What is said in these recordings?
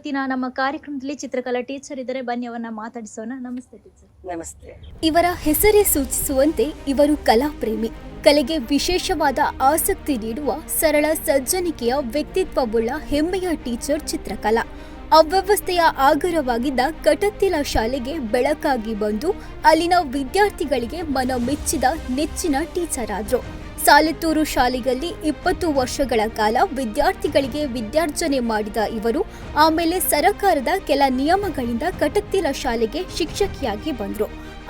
ಇವತ್ತಿನ ನಮ್ಮ ಕಾರ್ಯಕ್ರಮದಲ್ಲಿ ಚಿತ್ರಕಲಾ ಟೀಚರ್ ಇದ್ದಾರೆ. ಬನ್ನಿ ಅವನ್ನ ಮಾತಾಡಿಸೋಣ. ನಮಸ್ತೆ ಟೀಚರ್. ನಮಸ್ತೆ. ಇವರ ಹೆಸರೇ ಸೂಚಿಸುವಂತೆ ಇವರು ಕಲಾಪ್ರೇಮಿ. ಕಲೆಗೆ ವಿಶೇಷವಾದ ಆಸಕ್ತಿ ನೀಡುವ ಸರಳ ಸಜ್ಜನಿಕೆಯ ವ್ಯಕ್ತಿತ್ವವುಳ್ಳ ಹೆಮ್ಮೆಯ ಟೀಚರ್ ಚಿತ್ರಕಲಾ. ಅವ್ಯವಸ್ಥೆಯ ಆಗರವಾಗಿದ್ದ ಕಟತ್ತಿಲ ಶಾಲೆಗೆ ಬೆಳಕಾಗಿ ಬಂದು ಅಲ್ಲಿನ ವಿದ್ಯಾರ್ಥಿಗಳಿಗೆ ಮನ ಮೆಚ್ಚಿದ ನೆಚ್ಚಿನ ಟೀಚರ್ ಆದ್ರು. ಸಾಲೆತ್ತೂರು ಶಾಲೆಯಲ್ಲಿ ಇಪ್ಪತ್ತು ವರ್ಷಗಳ ಕಾಲ ವಿದ್ಯಾರ್ಥಿಗಳಿಗೆ ವಿದ್ಯಾರ್ಜನೆ ಮಾಡಿದ ಇವರು, ಆಮೇಲೆ ಸರಕಾರದ ಕೆಲ ನಿಯಮಗಳಿಂದ ಕಟತ್ತಿಲ ಶಾಲೆಗೆ ಶಿಕ್ಷಕಿಯಾಗಿ ಬಂದರು.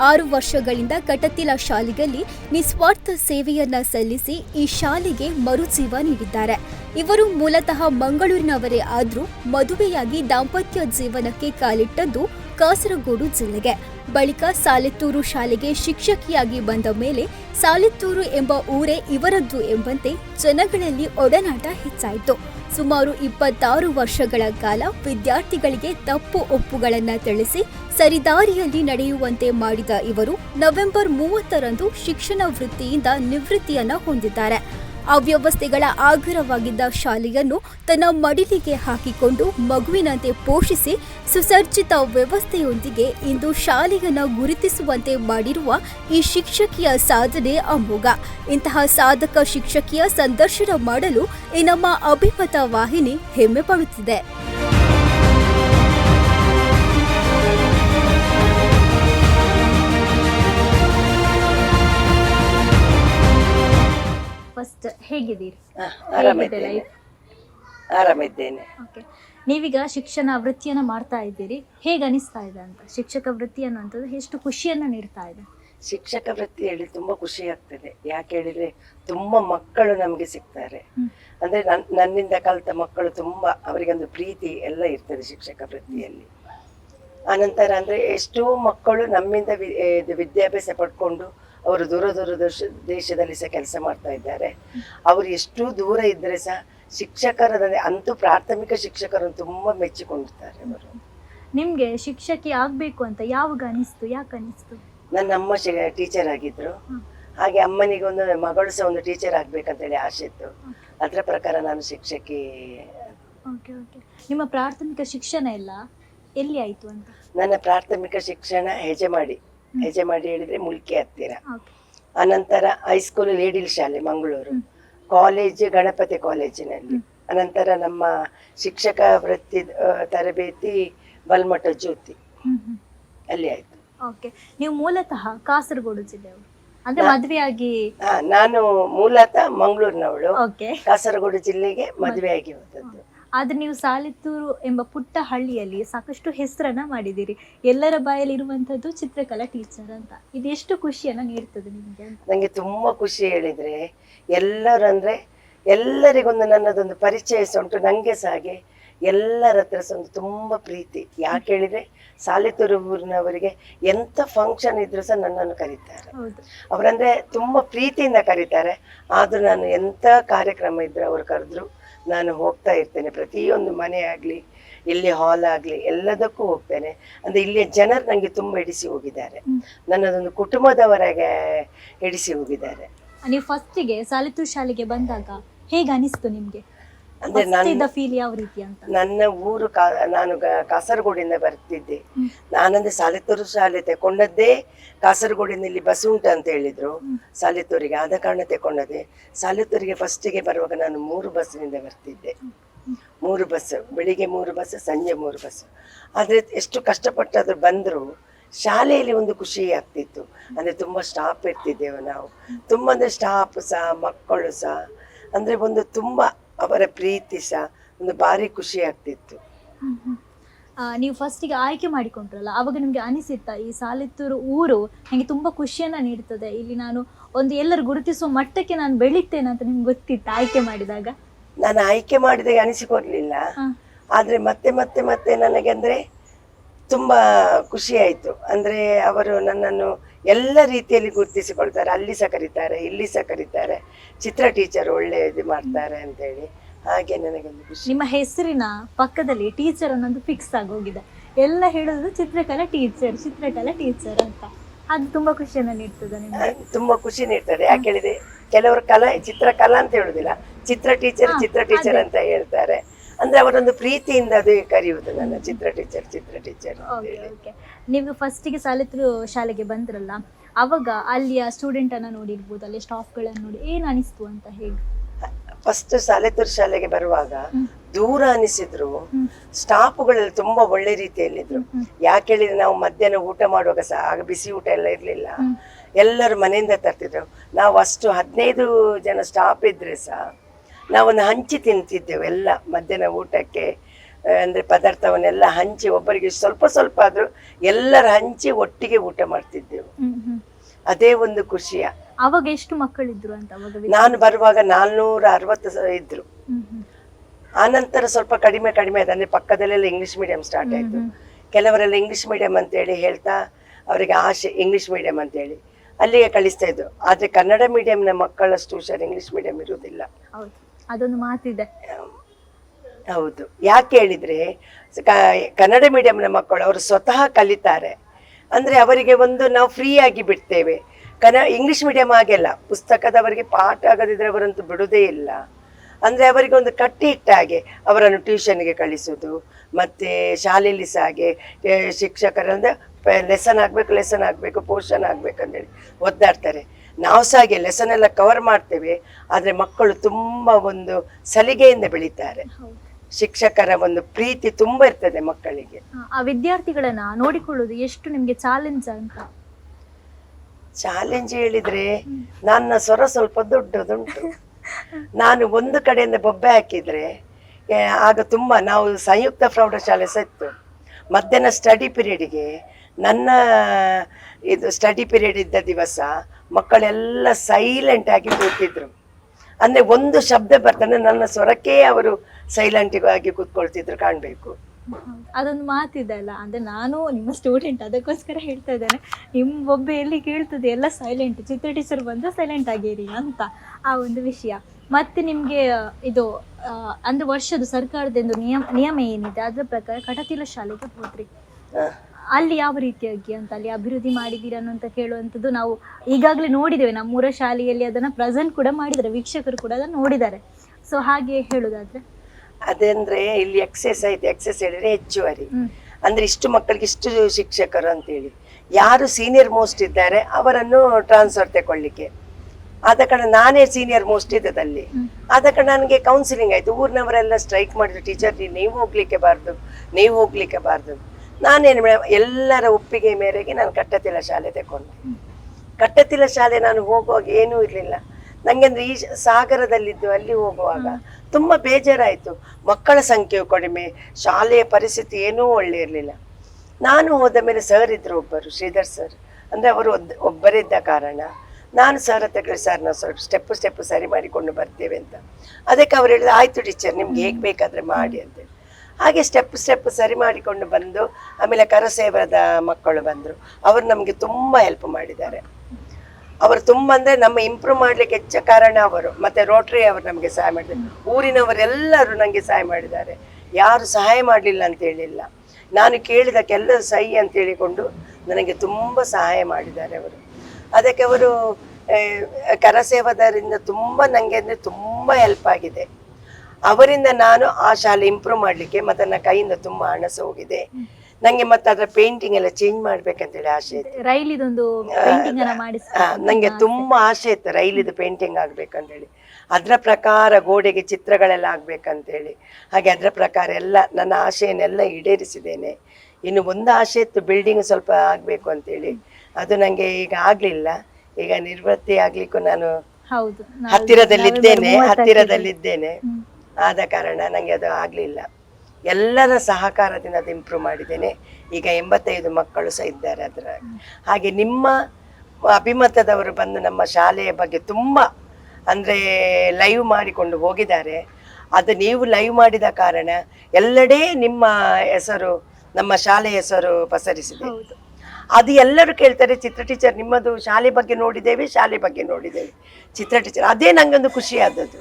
ಆರು ವರ್ಷಗಳಿಂದ ಕಟತ್ತಿಲ ಶಾಲೆಯಲ್ಲಿ ನಿಸ್ವಾರ್ಥ ಸೇವೆಯನ್ನ ಸಲ್ಲಿಸಿ ಈ ಶಾಲೆಗೆ ಮರುಜೀವ ನೀಡಿದ್ದಾರೆ. ಇವರು ಮೂಲತಃ ಮಂಗಳೂರಿನವರೇ ಆದರೂ ಮದುವೆಯಾಗಿ ದಾಂಪತ್ಯ ಜೀವನಕ್ಕೆ ಕಾಲಿಟ್ಟದ್ದು ಕಾಸರಗೋಡು ಜಿಲ್ಲೆಗೆ. ಬಳಿಕ ಸಾಲೆತ್ತೂರು ಶಾಲೆಗೆ ಶಿಕ್ಷಕಿಯಾಗಿ ಬಂದ ಮೇಲೆ ಸಾಲೆತ್ತೂರು ಎಂಬ ಊರೇ ಇವರದ್ದು ಎಂಬಂತೆ ಜನಗಳಲ್ಲಿ ಒಡನಾಟ ಹೆಚ್ಚಾಯಿತು. ಸುಮಾರು ಇಪ್ಪತ್ತಾರು ವರ್ಷಗಳ ಕಾಲ ವಿದ್ಯಾರ್ಥಿಗಳಿಗೆ ತಪ್ಪು ಒಪ್ಪುಗಳನ್ನು ತಿಳಿಸಿ ಸರಿದಾರಿಯಲ್ಲಿ ನಡೆಯುವಂತೆ ಮಾಡಿದ ಇವರು ನವೆಂಬರ್ ಮೂವತ್ತರಂದು ಶಿಕ್ಷಣ ವೃತ್ತಿಯಿಂದ ನಿವೃತ್ತಿಯನ್ನು ಹೊಂದಿದ್ದಾರೆ. ಅವ್ಯವಸ್ಥೆಗಳ ಆಗರವಾಗಿದ್ದ ಶಾಲೆಯನ್ನು ತನ್ನ ಮಡಿಲಿಗೆ ಹಾಕಿಕೊಂಡು ಮಗುವಿನಂತೆ ಪೋಷಿಸಿ ಸುಸರ್ಜಿತ ವ್ಯವಸ್ಥೆಯೊಂದಿಗೆ ಇಂದು ಶಾಲೆಯನ್ನು ಗುರುತಿಸುವಂತೆ ಮಾಡಿರುವ ಈ ಶಿಕ್ಷಕಿಯ ಸಾಧನೆ ಅಮೋಘ. ಇಂತಹ ಸಾಧಕ ಶಿಕ್ಷಕಿಯ ಸಂದರ್ಶನ ಮಾಡಲು ಈ ನಮ್ಮ ಅಭಿಮತ ವಾಹಿನಿ ಹೆಮ್ಮೆ ಪಡುತ್ತಿದೆ. ಫಸ್ಟ್ ಹೇಗಿದ್ದೀರಿ? ಹೇಗಿದೆ ಆರಾಮಿದ್ದೇನೆ. ಲೈಫ್ ಆರಾಮಿದ್ದೇನೆ. ಓಕೆ ನೀವೀಗ ಶಿಕ್ಷಣ ವೃತ್ತಿಯನ್ನ ಮಾಡ್ತಾ ಇದ್ದೀರಿ. ಹೇಗೆ ಅನಿಸ್ತಾ ಇದೆ ಅಂತ? ಶಿಕ್ಷಕ ವೃತ್ತಿ ಅನ್ನುವಂಥದ್ದು ಎಷ್ಟು ಖುಷಿಯನ್ನ ನೀಡ್ತಾ ಇದೆ? ಶಿಕ್ಷಕ ವೃತ್ತಿ ಹೇಳಿ ತುಂಬಾ ಖುಷಿ ಆಗ್ತದೆ. ಯಾಕೆ ಹೇಳಿದ್ರೆ ತುಂಬಾ ಮಕ್ಕಳು ನಮ್ಗೆ ಸಿಗ್ತಾರೆ. ಹ್ಮ್. ಅಂದ್ರೆ ನನ್ ನನ್ನಿಂದ ಕಲಿತ ಮಕ್ಕಳು ತುಂಬಾ ಅವರಿಗೊಂದು ಪ್ರೀತಿ ಎಲ್ಲ ಇರ್ತದೆ ಶಿಕ್ಷಕ ವೃತ್ತಿಯಲ್ಲಿ. ಆನಂತರ ಅಂದ್ರೆ ಎಷ್ಟೋ ಮಕ್ಕಳು ನಮ್ಮಿಂದ ವಿ- ಏ, ಇದು ವಿದ್ಯಾಭ್ಯಾಸ ಪಡ್ಕೊಂಡು ಅವರು ದೂರ ದೂರ ದೇಶ ದೇಶದಲ್ಲಿ ಸಹ ಕೆಲಸ ಮಾಡ್ತಾ ಇದ್ದಾರೆ. ಅವರು ಎಷ್ಟು ದೂರ ಇದ್ದರೆ ಸಹ ಶಿಕ್ಷಕರ ಅಂತೂ ಪ್ರಾಥಮಿಕ ಶಿಕ್ಷಕರನ್ನು ತುಂಬಾ ಮೆಚ್ಚಿಕೊಂಡಿರ್ತಾರೆ ಅವರು. ನಿಮಗೆ ಶಿಕ್ಷಕಿ ಆಗಬೇಕು ಅಂತ ಯಾವಾಗ ಅನಿಸ್ತು? ಯಾಕೆ ಅನಿಸ್ತು? ನನ್ನ ಅಮ್ಮ ಟೀಚರ್ ಆಗಿದ್ರು. ಹಾಗೆ ಅಮ್ಮನಿಗೆ ಒಂದು ಮಗಳು ಸಹ ಒಂದು ಟೀಚರ್ ಆಗ್ಬೇಕಂತೇಳಿ ಆಸೆ ಇತ್ತು. ಅದರ ಪ್ರಕಾರ ನಾನು ಶಿಕ್ಷಕಿ ಓಕೆ ಓಕೆ. ನಿಮ್ಮ ಪ್ರಾಥಮಿಕ ಶಿಕ್ಷಣ ಎಲ್ಲ ಎಲ್ಲಿ ಆಯ್ತು ಅಂತ? ನನ್ನ ಪ್ರಾಥಮಿಕ ಶಿಕ್ಷಣ ಹೆಜಮಾಡಿ ಹೆಜಮಾಡಿ ಹೇಳಿದ್ರೆ ಮುಲ್ಕಿ ಹತ್ತಿರ ಅನಂತರ ಹೈಸ್ಕೂಲ್ ಲೇಡಿಲ್ ಶಾಲೆ ಮಂಗಳೂರು. ಕಾಲೇಜ್ ಗಣಪತಿ ಕಾಲೇಜಿನಲ್ಲಿ. ಅನಂತರ ನಮ್ಮ ಶಿಕ್ಷಕ ವೃತ್ತಿ ತರಬೇತಿ ಬಲ್ಮಠ ಜ್ಯೋತಿ. ಅಲ್ಲಿ ಆಯ್ತು. ಓಕೆ. ನೀವು ಮೂಲತಃ ಕಾಸರಗೋಡು ಜಿಲ್ಲೆಯವರು? ಅಂದ್ರೆ ಮದುವೆಯಾಗಿ ನಾನು ಮೂಲತಃ ಮಂಗಳೂರಿನವಳು. ಕಾಸರಗೋಡು ಜಿಲ್ಲೆಗೆ ಮದುವೆಯಾಗಿ ಹೋದದ್ದು. ಆದ್ರೆ ನೀವು ಸಾಲಿತ್ತೂರು ಎಂಬ ಪುಟ್ಟ ಹಳ್ಳಿಯಲ್ಲಿ ಸಾಕಷ್ಟು ಹೆಸರನ್ನ ಮಾಡಿದ್ದೀರಿ. ಎಲ್ಲರ ಬಾಯಲ್ಲಿ ಇರುವಂತದ್ದು ಚಿತ್ರಕಲಾ ಟೀಚರ್ ಅಂತ. ಇದೆಷ್ಟು ಎಷ್ಟು ಖುಷಿಯನ್ನ ನೀಡ್ತದೆ ನಿಮಗೆ ನನಗೆ ನಂಗೆ ತುಂಬಾ ಖುಷಿ ಹೇಳಿದ್ರೆ ಎಲ್ಲರಂದ್ರೆ ಎಲ್ಲರಿಗೊಂದು ನನ್ನದೊಂದು ಪರಿಚಯ ಸಹ ಉಂಟು ನಂಗೆ ಸಹ ಹಾಗೆ ಎಲ್ಲರ ಹತ್ರ ಸಹ ಒಂದು ತುಂಬಾ ಪ್ರೀತಿ. ಯಾಕೆ ಹೇಳಿದ್ರೆ ಸಾಲಿತೂರು ಊರಿನವರಿಗೆ ಎಂತ ಫಂಕ್ಷನ್ ಇದ್ರೂ ಸಹ ನನ್ನನ್ನು ಕರೀತಾರೆ. ಅವರಂದ್ರೆ ತುಂಬಾ ಪ್ರೀತಿಯಿಂದ ಕರೀತಾರೆ. ಆದ್ರೂ ನಾನು ಎಂತ ಕಾರ್ಯಕ್ರಮ ಇದ್ರೆ ಅವರು ಕರೆದ್ರು ನಾನು ಹೋಗ್ತಾ ಇರ್ತೇನೆ. ಪ್ರತಿಯೊಂದು ಮನೆ ಆಗ್ಲಿ ಇಲ್ಲಿ ಹಾಲ್ ಆಗ್ಲಿ ಎಲ್ಲದಕ್ಕೂ ಹೋಗ್ತೇನೆ. ಅಂದ್ರೆ ಇಲ್ಲಿಯ ಜನರು ನಂಗೆ ತುಂಬಾ ಹಿಡಿಸಿ ಹೋಗಿದ್ದಾರೆ. ನನ್ನದೊಂದು ಕುಟುಂಬದವರಾಗೆ ಹಿಡಿಸಿ ಹೋಗಿದ್ದಾರೆ. ನೀವು ಫಸ್ಟಿಗೆ ಸಾಲಿತು ಶಾಲೆಗೆ ಬಂದಾಗ ಹೇಗೆ ಅನಿಸ್ತು ನಿಮ್ಗೆ? ಅಂದ್ರೆ ನನ್ನ ಇದ್ದ ಫೀಲ್ ಯಾವ ರೀತಿ ಅಂತ? ನನ್ನ ಊರು ನಾನು ಕಾಸರಗೋಡಿಂದ ಬರ್ತಿದ್ದೆ. ನಾನಂದ್ರೆ ಸಾಲಿತೂರು ಶಾಲೆ ತಕೊಂಡದ್ದೇ ಕಾಸರಗೋಡಿನಲ್ಲಿ ಬಸ್ ಉಂಟು ಅಂತ ಹೇಳಿದ್ರು. ಸಾಲೆತ್ತೂರಿಗೆ ಸಾಲಿತೂರಿಗೆ ಆದ ಕಾರಣ ತಕೊಂಡದ್ದೆ ಸಾಲಿತೂರಿಗೆ ಫಸ್ಟಿಗೆ ಬರುವಾಗ ನಾನು ಮೂರು ಬಸ್ಸಿನಿಂದ ಬರ್ತಿದ್ದೆ. ಮೂರು ಬಸ್ ಬೆಳಿಗ್ಗೆ ಮೂರು ಬಸ್ ಸಂಜೆ ಮೂರು ಬಸ್. ಆದ್ರೆ ಎಷ್ಟು ಕಷ್ಟಪಟ್ಟಾದ್ರು ಬಂದ್ರು ಶಾಲೆಯಲ್ಲಿ ಒಂದು ಖುಷಿ ಆಗ್ತಿತ್ತು. ಅಂದ್ರೆ ತುಂಬಾ ಸ್ಟಾಫ್ ಇರ್ತಿದ್ದೆವು ನಾವು. ತುಂಬಾ ಅಂದ್ರೆ ಸ್ಟಾಫ್ ಸಹ ಮಕ್ಕಳು ಸಹ. ಅಂದ್ರೆ ಒಂದು ತುಂಬಾ ಅವರ ಪ್ರೀತಿ ಸಹ ಒಂದು ಭಾರಿ ಖುಷಿ ಆಗ್ತಿತ್ತು. ಆ, ನೀವು ಫಸ್ಟಿಗೆ ಆಯ್ಕೆ ಮಾಡಿಕೊಂಡ್ರಲ್ಲ ಅವಾಗ ನಿಮ್ಗೆ ಅನಿಸಿತ್ತ ಈ ಸಾಲಿತ್ತೂರು ಊರು ನನಗೆ ತುಂಬಾ ಖುಷಿಯನ್ನ ನೀಡ್ತದೆ ಇಲ್ಲಿ ನಾನು ಒಂದು ಎಲ್ಲರೂ ಗುರುತಿಸುವ ಮಟ್ಟಕ್ಕೆ ನಾನು ಬೆಳಿತೇನೆ ಅಂತ ನಿಮ್ಗೆ ಗೊತ್ತಿತ್ತ ಆಯ್ಕೆ ಮಾಡಿದಾಗ ನಾನು ಆಯ್ಕೆ ಮಾಡಿದಾಗ ಅನಿಸಿಕೊಡ್ಲಿಲ್ಲ ಹ. ಆದ್ರೆ ಮತ್ತೆ ಮತ್ತೆ ಮತ್ತೆ ನನಗೆ ಅಂದ್ರೆ ತುಂಬಾ ಖುಷಿ ಆಯ್ತು ಅಂದ್ರೆ ಅವರು ನನ್ನನ್ನು ಎಲ್ಲ ರೀತಿಯಲ್ಲಿ ಗುರುತಿಸಿಕೊಳ್ತಾರೆ. ಅಲ್ಲಿ ಸಹ ಕರೀತಾರೆ ಇಲ್ಲಿ ಸಹ ಕರೀತಾರೆ. ಚಿತ್ರ ಟೀಚರ್ ಒಳ್ಳೆ ಇದು ಮಾಡ್ತಾರೆ ಅಂತೇಳಿ. ಹಾಗೆ ನನಗೊಂದು ಖುಷಿ. ನಿಮ್ಮ ಹೆಸರಿನ ಪಕ್ಕದಲ್ಲಿ ಟೀಚರ್ ಅನ್ನೋದು ಫಿಕ್ಸ್ ಆಗೋಗಿದೆ. ಎಲ್ಲ ಹೇಳೋದು ಚಿತ್ರಕಲಾ ಟೀಚರ್ ಚಿತ್ರಕಲಾ ಟೀಚರ್ ಅಂತ. ಅದು ತುಂಬಾ ಖುಷಿಯನ್ನು ನೀಡ್ತದೆ ನಿಮಗೆ. ನಿಮ್ಗೆ ತುಂಬಾ ಖುಷಿ ನೀಡ್ತದೆ. ಯಾಕೆ ಹೇಳಿದ್ರೆ ಕೆಲವರು ಕಲಾ ಚಿತ್ರಕಲಾ ಅಂತ ಹೇಳುದಿಲ್ಲ. ಚಿತ್ರ ಟೀಚರ್ ಚಿತ್ರ ಟೀಚರ್ ಅಂತ ಹೇಳ್ತಾರೆ. ಅಂದ್ರೆ ಅವರೊಂದು ಪ್ರೀತಿಯಿಂದ ಅದು ಕರೆಯುವುದು ನನ್ನ ಚಿತ್ರ ಟೀಚರ್ ಚಿತ್ರ ಟೀಚರ್ ನೀವು ಫಸ್ಟಿಗೆ ಸಾಲಿತ್ರು ಶಾಲೆಗೆ ಬಂದ್ರಲ್ಲ ಅವಾಗ ಅಲ್ಲಿಯ ಸ್ಟೂಡೆಂಟ್ ಅನ್ನ ನೋಡಿರ್ಬೋದು ಅಲ್ಲಿ ಸ್ಟಾಫ್ಗಳನ್ನ ನೋಡಿ ಏನ್ ಅನಿಸ್ತು ಅಂತ ಹೇಗೆ ಫಸ್ಟ್ ಸಾಲೆತೂರು ಶಾಲೆಗೆ ಬರುವಾಗ ದೂರ ಅನಿಸಿದ್ರು ಸ್ಟಾಫ್ಗಳಲ್ಲಿ ತುಂಬಾ ಒಳ್ಳೆ ರೀತಿಯಲ್ಲಿದ್ರು. ಇದ್ರು ಯಾಕೆ ಹೇಳಿದ್ರೆ ನಾವು ಮಧ್ಯಾಹ್ನ ಊಟ ಮಾಡುವಾಗ ಸಹ ಆಗ ಬಿಸಿ ಊಟ ಎಲ್ಲ ಇರ್ಲಿಲ್ಲ. ಎಲ್ಲರೂ ಮನೆಯಿಂದ ತರ್ತಿದ್ರು. ನಾವು ಅಷ್ಟು ಹದಿನೈದು ಜನ ಸ್ಟಾಫ್ ಇದ್ರೆ ಸಹ ನಾವೊಂದು ಹಂಚಿ ತಿಂತಿದ್ದೆವು ಎಲ್ಲ ಮಧ್ಯಾಹ್ನ ಊಟಕ್ಕೆ ಅಂದರೆ ಪದಾರ್ಥವನ್ನೆಲ್ಲ ಹಂಚಿ ಒಬ್ಬರಿಗೆ ಸ್ವಲ್ಪ ಸ್ವಲ್ಪ ಆದರೂ ಎಲ್ಲರ ಹಂಚಿ ಒಟ್ಟಿಗೆ ಊಟ ಮಾಡ್ತಿದ್ದೆವು. ಅದೇ ಒಂದು ಖುಷಿಯ. ಅವಾಗ ಎಷ್ಟು ಮಕ್ಕಳಿದ್ರು ಅಂತ ನಾನು ಬರುವಾಗ ನಾಲ್ನೂರ ಅರವತ್ತು ಇದ್ರು. ಆನಂತರ ಸ್ವಲ್ಪ ಕಡಿಮೆ ಕಡಿಮೆ ಆಯ್ತು. ಅಂದ್ರೆ ಪಕ್ಕದಲ್ಲೆಲ್ಲ ಇಂಗ್ಲಿಷ್ ಮೀಡಿಯಂ ಸ್ಟಾರ್ಟ್ ಆಯ್ತು. ಕೆಲವರೆಲ್ಲ ಇಂಗ್ಲಿಷ್ ಮೀಡಿಯಂ ಅಂತೇಳಿ ಹೇಳ್ತಾ ಅವರಿಗೆ ಆಶೆ ಇಂಗ್ಲಿಷ್ ಮೀಡಿಯಂ ಅಂತೇಳಿ ಅಲ್ಲಿಗೆ ಕಳಿಸ್ತಾ ಇದ್ರು. ಆದ್ರೆ ಕನ್ನಡ ಮೀಡಿಯಂನ ಮಕ್ಕಳಷ್ಟು ಹುಷಾರು ಇಂಗ್ಲಿಷ್ ಮೀಡಿಯಂ ಇರುವುದಿಲ್ಲ. ಅದೊಂದು ಮಾತಿದೆ. ಹೌದು. ಯಾಕೆ ಹೇಳಿದ್ರೆ ಕನ್ನಡ ಮೀಡಿಯಂನ ಮಕ್ಕಳು ಅವರು ಸ್ವತಃ ಕಲಿತಾರೆ. ಅಂದ್ರೆ ಅವರಿಗೆ ಒಂದು ನಾವು ಫ್ರೀ ಆಗಿ ಬಿಡ್ತೇವೆ. ಕನ್ನ ಇಂಗ್ಲಿಷ್ ಮೀಡಿಯಂ ಹಾಗೆಲ್ಲ, ಪುಸ್ತಕದವರಿಗೆ ಪಾಠ ಆಗದಿದ್ರೆ ಅವರಂತೂ ಬಿಡುದೇ ಇಲ್ಲ. ಅಂದ್ರೆ ಅವರಿಗೆ ಒಂದು ಕಟ್ಟಿ ಇಟ್ಟಾಗೆ ಅವರನ್ನು ಟ್ಯೂಷನ್ಗೆ ಕಳಿಸೋದು, ಮತ್ತೆ ಶಾಲೆಯಲ್ಲಿ ಸಹ ಹಾಗೆ ಶಿಕ್ಷಕರಂದ್ರೆ ಲೆಸನ್ ಆಗ್ಬೇಕು ಲೆಸನ್ ಆಗ್ಬೇಕು ಪೋರ್ಷನ್ ಆಗ್ಬೇಕು ಅಂತೇಳಿ ಒದ್ದಾಡ್ತಾರೆ. ನಾವು ಸಹ ಹಾಗೆ ಲೆಸನ್ ಎಲ್ಲ ಕವರ್ ಮಾಡ್ತೇವೆ ಆದರೆ ಮಕ್ಕಳು ತುಂಬಾ ಒಂದು ಸಲಿಗೆಯಿಂದ ಬೆಳೀತಾರೆ. ಶಿಕ್ಷಕರ ಒಂದು ಪ್ರೀತಿ ತುಂಬಾ ಇರ್ತದೆ ಮಕ್ಕಳಿಗೆ. ಆ, ವಿದ್ಯಾರ್ಥಿಗಳನ್ನ ನೋಡಿಕೊಳ್ಳೋದು ಎಷ್ಟು ನಿಮ್ಗೆ ಚಾಲೆಂಜ್ ಅಂತ? ಚಾಲೆಂಜ್ ಹೇಳಿದ್ರೆ ನನ್ನ ಸ್ವರ ಸ್ವಲ್ಪ ದೊಡ್ಡದುಂಟು. ನಾನು ಒಂದು ಕಡೆಯಿಂದ ಬೊಬ್ಬೆ ಹಾಕಿದ್ರೆ ಏ, ಆಗ ತುಂಬಾ ನಾವು ಸಂಯುಕ್ತ ಪ್ರೌಢಶಾಲೆ ಸಹ ಇತ್ತು ಮಧ್ಯಾಹ್ನ ಸ್ಟಡಿ ಪೀರಿಯಡ್ಗೆ ನನ್ನ ಇದು ಸ್ಟಡಿ ಪೀರಿಯಡ್ ಇದ್ದ ದಿವಸ ಮಕ್ಕಳೆಲ್ಲ ಸೈಲೆಂಟ್ ಆಗಿ ಕೂತಿದ್ರು. ಅಂದ್ರೆ ಒಂದು ಶಬ್ದ ಬರ್ತಾನೆ ನನ್ನ ಸ್ವರಕ್ಕೆ ಅವರು ಸೈಲೆಂಟ್ ಆಗಿ ಕೂತ್ಕೊಳ್ತಿದ್ರು ಕಾಣ್ಬೇಕು. ಅದೊಂದು ಮಾತಿದೆ ಅಲ್ಲ ಅಂದ್ರೆ ನಾನು ನಿಮ್ಮ ಸ್ಟೂಡೆಂಟ್ ಅದಕ್ಕೋಸ್ಕರ ಹೇಳ್ತಾ ಇದ್ದೇನೆ. ನಿಮ್ಮ ಒಬ್ಬ ಎಲ್ಲಿ ಕೇಳ್ತದೆ ಎಲ್ಲ ಸೈಲೆಂಟ್ ಚಿತ್ರ ಟೀಚರ್ ಬಂದು ಸೈಲೆಂಟ್ ಆಗಿರಿ ಅಂತ ಆ ಒಂದು ವಿಷಯ. ಮತ್ತೆ ನಿಮ್ಗೆ ಇದು ಅಂದ್ರೆ ವರ್ಷದ ಸರ್ಕಾರದಿಂದ ನಿಯಮ ನಿಯಮ ಏನಿದೆ? ಅದ್ರ ಪ್ರಕಾರ ಕಟತಿಲ ಶಾಲೆಗೆ ಹೋದ್ರಿ. ಅಲ್ಲಿ ಯಾವ ರೀತಿಯಾಗಿ ಅಂತ ಅಲ್ಲಿ ಅಭಿವೃದ್ಧಿ ಮಾಡಿದ್ದೀರಾ ಅಂತ ಕೇಳುವಂಥದ್ದು ನಾವು ಈಗಾಗಲೇ ನೋಡಿದ್ದೇವೆ. ನಮ್ಮೂರ ಶಾಲೆಯಲ್ಲಿ ಅದನ್ನ ಪ್ರೆಸೆಂಟ್ ಕೂಡ ಮಾಡಿದ್ದಾರೆ ವೀಕ್ಷಕರು ಕೂಡ ಅದನ್ನ ನೋಡಿದ್ದಾರೆ. ಸೊ ಹಾಗೆ ಹೇಳೋದಾದ್ರೆ? ಅದಂದ್ರೆ ಇಲ್ಲಿ ಎಕ್ಸೈಸ್ ಐತೆ ಎಕ್ಸೈಸ್ ಹೇಳಿದ್ರೆ ಹೆಚ್ಚುವರಿ. ಅಂದ್ರೆ ಇಷ್ಟು ಮಕ್ಕಳಿಗೆ ಇಷ್ಟು ಶಿಕ್ಷಕರು ಅಂತೇಳಿ. ಯಾರು ಸೀನಿಯರ್ ಮೋಸ್ಟ್ ಇದ್ದಾರೆ ಅವರನ್ನು ಟ್ರಾನ್ಸ್ಫರ್ ತಗೊಳ್ಳಿಕ್ಕೆ ಆದ ಕಾರಣ ನಾನೇ ಸೀನಿಯರ್ ಮೋಸ್ಟ್ ಇದ್ದದಲ್ಲಿ ಅಲ್ಲಿ. ಆದ ಕಾರಣ ನನಗೆ ಕೌನ್ಸಿಲಿಂಗ್ ಆಯ್ತು. ಊರಿನವರೆಲ್ಲ ಸ್ಟ್ರೈಕ್ ಮಾಡಿದ್ರು ಟೀಚರ್ ನೀವು ಹೋಗ್ಲಿಕ್ಕೆ ಬಾರ್ದು ನೀವು ಹೋಗ್ಲಿಕ್ಕೆ ಬಾರ್ದು. ನಾನೇನು ಮೇಡಮ್ ಎಲ್ಲರ ಒಪ್ಪಿಗೆ ಮೇರೆಗೆ ನಾನು ಕಟ್ಟತಿಲ ಶಾಲೆ ತಗೊಂಡೆ ಕಟ್ಟತಿಲ ಶಾಲೆ ನಾನು ಹೋಗುವಾಗ ಏನೂ ಇರಲಿಲ್ಲ. ನನಗೆ ಅಂದರೆ ಈ ಸಾಗರದಲ್ಲಿದ್ದು ಅಲ್ಲಿ ಹೋಗುವಾಗ ತುಂಬ ಬೇಜಾರಾಯಿತು. ಮಕ್ಕಳ ಸಂಖ್ಯೆಯು ಕಡಿಮೆ ಶಾಲೆಯ ಪರಿಸ್ಥಿತಿ ಏನೂ ಒಳ್ಳೆ ಇರಲಿಲ್ಲ. ನಾನು ಹೋದ ಮೇಲೆ ಸರ್ ಇದ್ದರು ಒಬ್ಬರು ಶ್ರೀಧರ್ ಸರ್ ಅಂದ್ರೆ ಅವರು ಒದ್- ಒಬ್ಬರಿದ್ದ ಕಾರಣ. ನಾನು ಸರ್ ಹತ್ರ ಕೇಳಿ ಸರ್ ನಾವು ಸ್ವಲ್ಪ ಸ್ಟೆಪ್ ಸ್ಟೆಪ್ ಸರಿ ಮಾಡಿಕೊಂಡು ಬರ್ತೇವೆ ಅಂತ. ಅದಕ್ಕೆ ಅವ್ರು ಹೇಳಿದ್ರು ಆಯಿತು ಟೀಚರ್ ನಿಮ್ಗೆ ಹೇಗೆ ಬೇಕಾದರೆ ಮಾಡಿ ಅಂತೇಳಿ ಹಾಗೆ ಸ್ಟೆಪ್ ಸ್ಟೆಪ್ ಸರಿ ಮಾಡಿಕೊಂಡು ಬಂದು, ಆಮೇಲೆ ಕರಸೇವದ ಮಕ್ಕಳು ಬಂದರು. ಅವರು ನಮಗೆ ತುಂಬ ಹೆಲ್ಪ್ ಮಾಡಿದ್ದಾರೆ. ಅವರು ತುಂಬ ಅಂದರೆ ನಮ್ಮ ಇಂಪ್ರೂವ್ ಮಾಡ್ಲಿಕ್ಕೆ ಹೆಚ್ಚ ಕಾರಣ ಅವರು. ಮತ್ತು ರೋಟ್ರಿ ಅವರು ನಮಗೆ ಸಹಾಯ ಮಾಡಿದ್ದಾರೆ ಊರಿನವರೆಲ್ಲರೂ ನನಗೆ ಸಹಾಯ ಮಾಡಿದ್ದಾರೆ. ಯಾರು ಸಹಾಯ ಮಾಡಲಿಲ್ಲ ಅಂತ ಹೇಳಿಲ್ಲ. ನಾನು ಕೇಳಿದಕ್ಕೆಲ್ಲ ಸಹಿ ಅಂತ ಹೇಳಿಕೊಂಡು ನನಗೆ ತುಂಬ ಸಹಾಯ ಮಾಡಿದ್ದಾರೆ ಅವರು. ಅದಕ್ಕೆ ಅವರು ಕರಸೇವದರಿಂದ ತುಂಬ ನನಗೆ ಅಂದರೆ ತುಂಬ ಹೆಲ್ಪ್ ಆಗಿದೆ. ಅವರಿಂದ ನಾನು ಆ ಶಾಲೆ ಇಂಪ್ರೂವ್ ಮಾಡಲಿಕ್ಕೆ ಮತ್ತೆ ನನ್ನ ಕೈಯಿಂದ ತುಂಬ ಹಣ ಹೋಗಿದೆ. ನಂಗೆ ಮತ್ತೆ ಅದರ ಪೇಂಟಿಂಗ್ ಎಲ್ಲ ಚೇಂಜ್ ಮಾಡ್ಬೇಕಂತೇಳಿ ಆಸೆ ಇತ್ತು. ರೈಲಿದೊಂದು ನಂಗೆ ತುಂಬಾ ಆಸೆ ಇತ್ತು ರೈಲಿದು ಪೇಂಟಿಂಗ್ ಆಗ್ಬೇಕಂತೇಳಿ ಅದರ ಪ್ರಕಾರ ಗೋಡೆಗೆ ಚಿತ್ರಗಳೆಲ್ಲ ಆಗ್ಬೇಕಂತೇಳಿ ಹಾಗೆ ಅದರ ಪ್ರಕಾರ ಎಲ್ಲ ನನ್ನ ಆಸೆಯನ್ನೆಲ್ಲ ಈಡೇರಿಸಿದ್ದೇನೆ. ಇನ್ನು ಒಂದು ಆಸೆ ಇತ್ತು ಬಿಲ್ಡಿಂಗ್ ಸ್ವಲ್ಪ ಆಗಬೇಕು ಅಂತೇಳಿ ಅದು ನನಗೆ ಈಗ ಆಗಲಿಲ್ಲ. ಈಗ ನಿರ್ವೃತ್ತಿ ಆಗ್ಲಿಕ್ಕೂ ನಾನು ಹತ್ತಿರದಲ್ಲಿದ್ದೇನೆ ಹತ್ತಿರದಲ್ಲಿದ್ದೇನೆ. ಆದ ಕಾರಣ ನನಗೆ ಅದು ಆಗಲಿಲ್ಲ. ಎಲ್ಲರ ಸಹಕಾರದಿಂದ ಅದು ಇಂಪ್ರೂವ್ ಮಾಡಿದ್ದೇನೆ. ಈಗ ಎಂಬತ್ತೈದು ಮಕ್ಕಳು ಸಹ ಇದ್ದಾರೆ ಅದರ ಹಾಗೆ ನಿಮ್ಮ ಅಭಿಮತದವರು ಬಂದು ನಮ್ಮ ಶಾಲೆಯ ಬಗ್ಗೆ ತುಂಬ ಅಂದರೆ ಲೈವ್ ಮಾಡಿಕೊಂಡು ಹೋಗಿದ್ದಾರೆ. ಅದು ನೀವು ಲೈವ್ ಮಾಡಿದ ಕಾರಣ ಎಲ್ಲೆಡೆ ನಿಮ್ಮ ಹೆಸರು, ನಮ್ಮ ಶಾಲೆಯ ಹೆಸರು ಪಸರಿಸಿದೆ. ಅದು ಎಲ್ಲರೂ ಕೇಳ್ತಾರೆ ಚಿತ್ರ ಟೀಚರ್ ನಿಮ್ಮದು ಶಾಲೆ ಬಗ್ಗೆ ನೋಡಿದ್ದೇವೆ ಶಾಲೆ ಬಗ್ಗೆ ನೋಡಿದ್ದೇವೆ. ಚಿತ್ರ ಟೀಚರ್ ಅದೇ ನಂಗೊಂದು ಖುಷಿ ಆದದ್ದು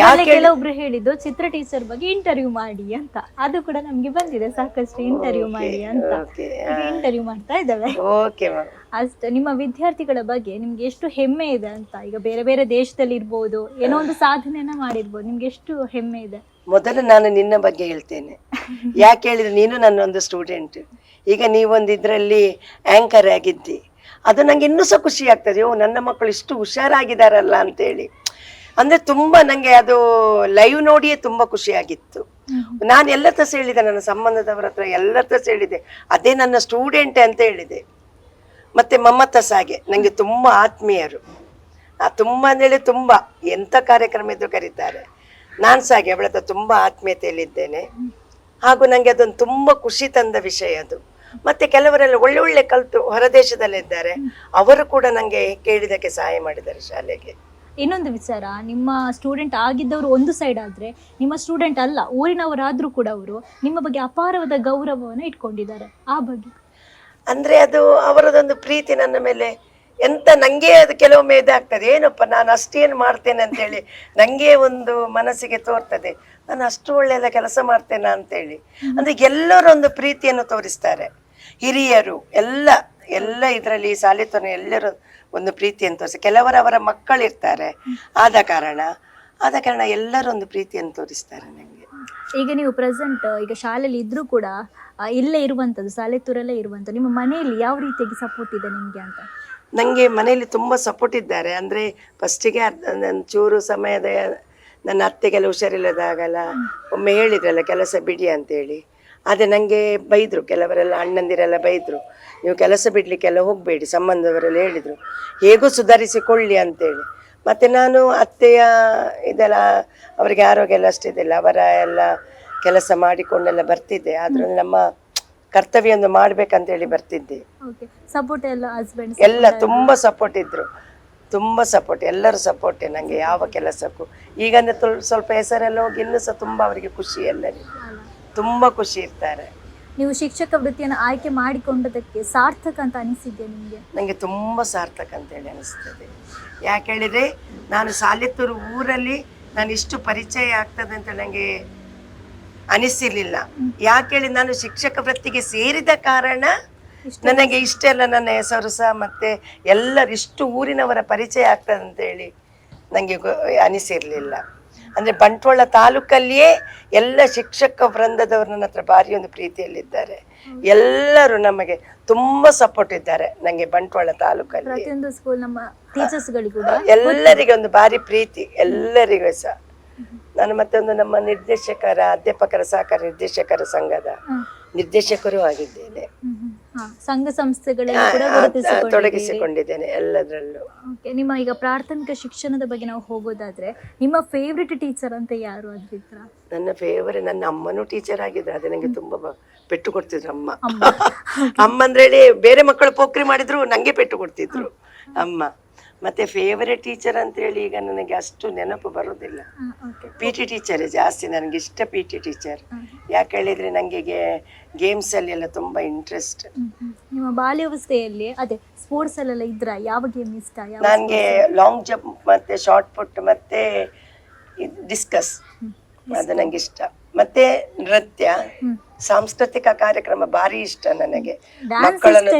ಯಾಕೆ ಕೆಲವೊಬ್ರು ಹೇಳಿದ್ದು ಚಿತ್ರ ಟೀಚರ್ ಬಗ್ಗೆ ಇಂಟರ್ವ್ಯೂ ಮಾಡಿ ಅಂತ. ಅದು ಕೂಡ ನಮ್ಗೆ ಬಂದಿದೆ ಸಾಕಷ್ಟು ಇಂಟರ್ವ್ಯೂ ಮಾಡಿ ಅಂತ. ಇಂಟರ್ವ್ಯೂ ಮಾಡ್ತಾ ಇದ್ದಾವೆ. ಓಕೆ ಮ್ಯಾಮ್ ಅಷ್ಟು ನಿಮ್ಮ ವಿದ್ಯಾರ್ಥಿಗಳ ಬಗ್ಗೆ ನಿಮ್ಗೆ ಎಷ್ಟು ಹೆಮ್ಮೆ ಇದೆ ಅಂತ. ಈಗ ಬೇರೆ ಬೇರೆ ದೇಶದಲ್ಲಿ ಇರ್ಬೋದು ಏನೋ ಒಂದು ಸಾಧನೆಯನ್ನ ಮಾಡಿರ್ಬೋದು ನಿಮ್ಗೆ ಎಷ್ಟು ಹೆಮ್ಮೆ ಇದೆ? ಮೊದಲು ನಾನು ನಿನ್ನ ಬಗ್ಗೆ ಹೇಳ್ತೇನೆ. ಯಾಕೆ ಹೇಳಿದ್ರೆ ನೀನು ನನ್ನ ಒಂದು ಸ್ಟೂಡೆಂಟ್ ಈಗ ನೀವೊಂದು ಇದರಲ್ಲಿ ಆ್ಯಂಕರ್ ಆಗಿದ್ದಿ. ಅದು ನಂಗೆ ಇನ್ನೂ ಸಹ ಖುಷಿ ಆಗ್ತದೆ. ಓ ನನ್ನ ಮಕ್ಕಳು ಇಷ್ಟು ಹುಷಾರಾಗಿದ್ದಾರಲ್ಲ ಅಂತೇಳಿ. ಅಂದ್ರೆ ತುಂಬಾ ನನಗೆ ಅದು ಲೈವ್ ನೋಡಿಯೇ ತುಂಬಾ ಖುಷಿಯಾಗಿತ್ತು ನಾನು ಎಲ್ಲ ತಸ ಹೇಳಿದೆ ನನ್ನ ಸಂಬಂಧದವರ ಹತ್ರ ಎಲ್ಲ ಹತ್ರ ಹೇಳಿದೆ. ಅದೇ ನನ್ನ ಸ್ಟೂಡೆಂಟ್ ಅಂತ ಹೇಳಿದೆ. ಮತ್ತೆ ಮಮ್ಮತ್ತ ಸಾಗೆ ನನಗೆ ತುಂಬಾ ಆತ್ಮೀಯರು. ಆ ತುಂಬ ಅಂದೇಳಿ ತುಂಬ ಎಂಥ ಕಾರ್ಯಕ್ರಮ ಇದ್ರು ಕರೀತಾರೆ. ನಾನು ಸಹ ಹಾಗೆ ಅವಳ ಹತ್ರ ತುಂಬ ಆತ್ಮೀಯತೆಯಲ್ಲಿದ್ದೇನೆ. ಹಾಗೂ ನನಗೆ ಅದೊಂದು ತುಂಬಾ ಖುಷಿ ತಂದ ವಿಷಯ ಅದು. ಮತ್ತೆ ಕೆಲವರೆಲ್ಲ ಒಳ್ಳೆ ಒಳ್ಳೆ ಕಲ್ತು ಹೊರದೇಶದಲ್ಲಿದ್ದಾರೆ ಅವರು ಕೂಡ ನಂಗೆ ಕೇಳಿದಕ್ಕೆ ಸಹಾಯ ಮಾಡಿದ್ದಾರೆ ಶಾಲೆಗೆ. ಇನ್ನೊಂದು ವಿಚಾರ ನಿಮ್ಮ ಸ್ಟೂಡೆಂಟ್ ಆಗಿದ್ದವರು ಒಂದು ಸೈಡ್ ಆದ್ರೆ ನಿಮ್ಮ ಸ್ಟೂಡೆಂಟ್ ಅಲ್ಲ ಊರಿನವರಾದರೂ ಕೂಡ ಅವರು ನಿಮ್ಮ ಬಗ್ಗೆ ಅಪಾರವಾದ ಗೌರವವನ್ನು ಇಟ್ಕೊಂಡಿದ್ದಾರೆ. ಆ ಬಗ್ಗೆ. ಅಂದ್ರೆ ಅದು ಅವರದೊಂದು ಪ್ರೀತಿ ನನ್ನ ಮೇಲೆ. ಎಂತ ನನಗೆ ಅದು ಕೆಲವೊಮ್ಮೆ ಇದಾಗ್ತದೆ. ಏನಪ್ಪ ನಾನು ಅಷ್ಟೇನು ಮಾಡ್ತೇನೆ ಅಂತೇಳಿ ನನಗೆ ಒಂದು ಮನಸ್ಸಿಗೆ ತೋರ್ತದೆ. ನಾನು ಅಷ್ಟು ಒಳ್ಳೆಯದ ಕೆಲಸ ಮಾಡ್ತೇನೆ ಅಂತೇಳಿ. ಅಂದ್ರೆ ಎಲ್ಲರೊಂದು ಪ್ರೀತಿಯನ್ನು ತೋರಿಸ್ತಾರೆ. ಹಿರಿಯರು ಎಲ್ಲ ಎಲ್ಲ ಇದರಲ್ಲಿ ಸಾಲಿತನ ಎಲ್ಲರೂ ಒಂದು ಪ್ರೀತಿಯನ್ನು ತೋರಿಸಿ. ಕೆಲವರು ಅವರ ಮಕ್ಕಳಿರ್ತಾರೆ. ಆದ ಕಾರಣ ಆದ ಕಾರಣ ಎಲ್ಲರೂ ಒಂದು ಪ್ರೀತಿಯನ್ನು ತೋರಿಸ್ತಾರೆ ನನಗೆ ಈಗ ನೀವು ಪ್ರೆಸೆಂಟ್ ಈಗ ಶಾಲೆಯಲ್ಲಿ ಇದ್ರೂ ಕೂಡ ಇಲ್ಲೇ ಇರುವಂಥದ್ದು ಸಾಲೆತ್ತೂರಲ್ಲೇ ಇರುವಂಥದ್ದು ನಿಮ್ಮ ಮನೆಯಲ್ಲಿ ಯಾವ ರೀತಿಯಾಗಿ ಸಪೋರ್ಟ್ ಇದೆ ನಿಮಗೆ ಅಂತ? ನನಗೆ ಮನೆಯಲ್ಲಿ ತುಂಬ ಸಪೋರ್ಟ್ ಇದ್ದಾರೆ. ಅಂದರೆ ಫಸ್ಟಿಗೆ ನನ್ನ ಚೂರು ಸಮಯದ ನನ್ನ ಅತ್ತೆಗೆಲ್ಲ ಹುಷಾರಿಲ್ಲದಾಗಲ್ಲ. ಒಮ್ಮೆ ಹೇಳಿದ್ರಲ್ಲ ಕೆಲಸ ಬಿಡಿ ಅಂತೇಳಿ. ಆದರೆ ನನಗೆ ಬೈದರು ಕೆಲವರೆಲ್ಲ ಅಣ್ಣಂದಿರೆಲ್ಲ ಬೈದರು. ನೀವು ಕೆಲಸ ಬಿಡಲಿಕ್ಕೆಲ್ಲ ಹೋಗಬೇಡಿ ಸಂಬಂಧವರೆಲ್ಲ ಹೇಳಿದರು. ಹೇಗೂ ಸುಧಾರಿಸಿಕೊಳ್ಳಿ ಅಂತೇಳಿ. ಮತ್ತು ನಾನು ಅತ್ತೆಯ ಇದೆಲ್ಲ ಅವರಿಗೆ ಆರೋಗ್ಯ ಎಲ್ಲ ಅಷ್ಟಿದಿಲ್ಲ ಅವರ ಎಲ್ಲ ಕೆಲಸ ಮಾಡಿಕೊಂಡೆಲ್ಲ ಬರ್ತಿದ್ದೆ. ಆದ್ರೂ ನಮ್ಮ ಕರ್ತವ್ಯ ಒಂದು ಮಾಡ್ಬೇಕಂತೇಳಿ ಬರ್ತಿದ್ದೆ. ಸಪೋರ್ಟ್ ಎಲ್ಲ ಹಸ್ಬೆಂಡ್ ಎಲ್ಲ ತುಂಬ ಸಪೋರ್ಟ್ ಇದ್ದರು ತುಂಬ ಸಪೋರ್ಟ್ ಎಲ್ಲರೂ ಸಪೋರ್ಟ್ ನನಗೆ ಯಾವ ಕೆಲಸಕ್ಕೂ. ಈಗ ಸ್ವಲ್ಪ ಸ್ವಲ್ಪ ಹೆಸರೆಲ್ಲ ಹೋಗಿ ಇನ್ನೂ ಸಹ ತುಂಬ ಅವರಿಗೆ ಖುಷಿ ಎಲ್ಲರಿಗೂ. ತುಂಬ ಖುಷಿ ಇರ್ತಾರೆ. ನೀವು ಶಿಕ್ಷಕ ವೃತ್ತಿಯನ್ನು ಆಯ್ಕೆ ಮಾಡಿಕೊಂಡದಕ್ಕೆ ಸಾರ್ಥಕ ಅಂತ ಅನಿಸಿದೆ ನಿಮಗೆ? ನನಗೆ ತುಂಬ ಸಾರ್ಥಕ ಅಂತೇಳಿ ಅನಿಸ್ತದೆ. ಯಾಕೆ ಹೇಳಿದರೆ ನಾನು ಸಾಲಿತ್ತೂರು ಊರಲ್ಲಿ ನಾನು ಇಷ್ಟು ಪರಿಚಯ ಆಗ್ತದೆ ಅಂತ ನನಗೆ ಅನಿಸಿರ್ಲಿಲ್ಲ ಯಾಕೆ ಹೇಳಿ ನಾನು ಶಿಕ್ಷಕ ವೃತ್ತಿಗೆ ಸೇರಿದ ಕಾರಣ ನನಗೆ ಇಷ್ಟೆಲ್ಲ ನನ್ನ ಹೆಸರು ಸಹ ಮತ್ತೆ ಎಲ್ಲರಿಷ್ಟು ಊರಿನವರ ಪರಿಚಯ ಆಗ್ತದೆ ಅಂತೇಳಿ ನನಗೆ ಅನಿಸಿರ್ಲಿಲ್ಲ. ಅಂದ್ರೆ ಬಂಟ್ವಾಳ ತಾಲೂಕಲ್ಲಿಯೇ ಎಲ್ಲ ಶಿಕ್ಷಕ ವೃಂದದವರು ನನ್ನ ಹತ್ರ ಭಾರಿ ಒಂದು ಪ್ರೀತಿಯಲ್ಲಿದ್ದಾರೆ. ಎಲ್ಲರೂ ನಮಗೆ ತುಂಬಾ ಸಪೋರ್ಟ್ ಇದ್ದಾರೆ ನಂಗೆ ಬಂಟ್ವಾಳ ತಾಲೂಕಲ್ಲಿ. ಪ್ರತಿಯೊಂದು ಸ್ಕೂಲ್ ನಮ್ಮ ಟೀಚರ್ಸ್ಗಳಿಗೂ ಕೂಡ. ಎಲ್ಲರಿಗೆ ಒಂದು ಭಾರಿ ಪ್ರೀತಿ ಎಲ್ಲರಿಗೂ ಸಹ. ನಾನು ಮತ್ತೊಂದು ನಮ್ಮ ನಿರ್ದೇಶಕರ ಅಧ್ಯಾಪಕರ ಸಹಕಾರ ನಿರ್ದೇಶಕರ ಸಂಘದ ನಿರ್ದೇಶಕರು ಆಗಿದ್ದೇನೆ. ಸಂಘ ಸಂಸ್ಥೆಗಳಲ್ಲಿ ತೊಡಗಿಸಿಕೊಂಡಿದ್ದೇನೆ ಎಲ್ಲದರಲ್ಲೂ. ನಿಮ್ಮ ಈಗ ಪ್ರಾಥಮಿಕ ಶಿಕ್ಷಣದ ಬಗ್ಗೆ ನಾವು ಹೋಗೋದಾದ್ರೆ ನಿಮ್ಮ ಫೇವ್ರೆಟ್ ಟೀಚರ್ ಅಂತ ಯಾರು ನನ್ನ ಫೇವರೇಟ್ ನನ್ನ ಅಮ್ಮನೂ ಟೀಚರ್ ಆಗಿದ್ರು ಅದೇ ನನಗೆ ತುಂಬಾ ಪೆಟ್ಟು ಕೊಡ್ತಿದ್ರು ಅಮ್ಮ. ಅಮ್ಮ. ಅಮ್ಮ ಅಂದ್ರೆ ಬೇರೆ ಮಕ್ಕಳು ಪೋಖ್ರಿ ಮಾಡಿದ್ರು ನಂಗೆ ಪೆಟ್ಟು ಕೊಡ್ತಿದ್ರು. ಅಮ್ಮ. ಮತ್ತೆ ಫೇವರೇಟ್ ಟೀಚರ್ ಅಂತ ಹೇಳಿ ಈಗ ನನಗೆ ಅಷ್ಟು ನೆನಪು ಬರೋದಿಲ್ಲ. ಪಿ ಟಿ ಟೀಚರೇ ಜಾಸ್ತಿ ನನಗೆ ಇಷ್ಟ ಪಿ ಟಿ ಟೀಚರ್ ಯಾಕೆ ಹೇಳಿದ್ರೆ ನನಗೆ ಗೇಮ್ಸ್ ಅಲ್ಲಿ ಎಲ್ಲ ತುಂಬಾ ಇಂಟ್ರೆಸ್ಟ್ ನಿಮ್ಮ ಬಾಲ್ಯವಸ್ಥೆಯಲ್ಲಿ ಅದೇ ಸ್ಪೋರ್ಟ್ಸ್ ಅಲ್ಲೆಲ್ಲ ಇದ್ರ ಯಾವ ಗೇಮ್ ಇಷ್ಟ ನನಗೆ ಲಾಂಗ್ ಜಂಪ್ ಮತ್ತೆ ಶಾರ್ಟ್ ಪುಟ್ ಮತ್ತೆ ಡಿಸ್ಕಸ್ ಅದು ನಂಗೆ ಇಷ್ಟ. ಮತ್ತೆ ನೃತ್ಯ. ಸಾಂಸ್ಕೃತಿಕ ಕಾರ್ಯಕ್ರಮ ಭಾರಿ ಇಷ್ಟ ನನಗೆ. ಮಕ್ಕಳನ್ನು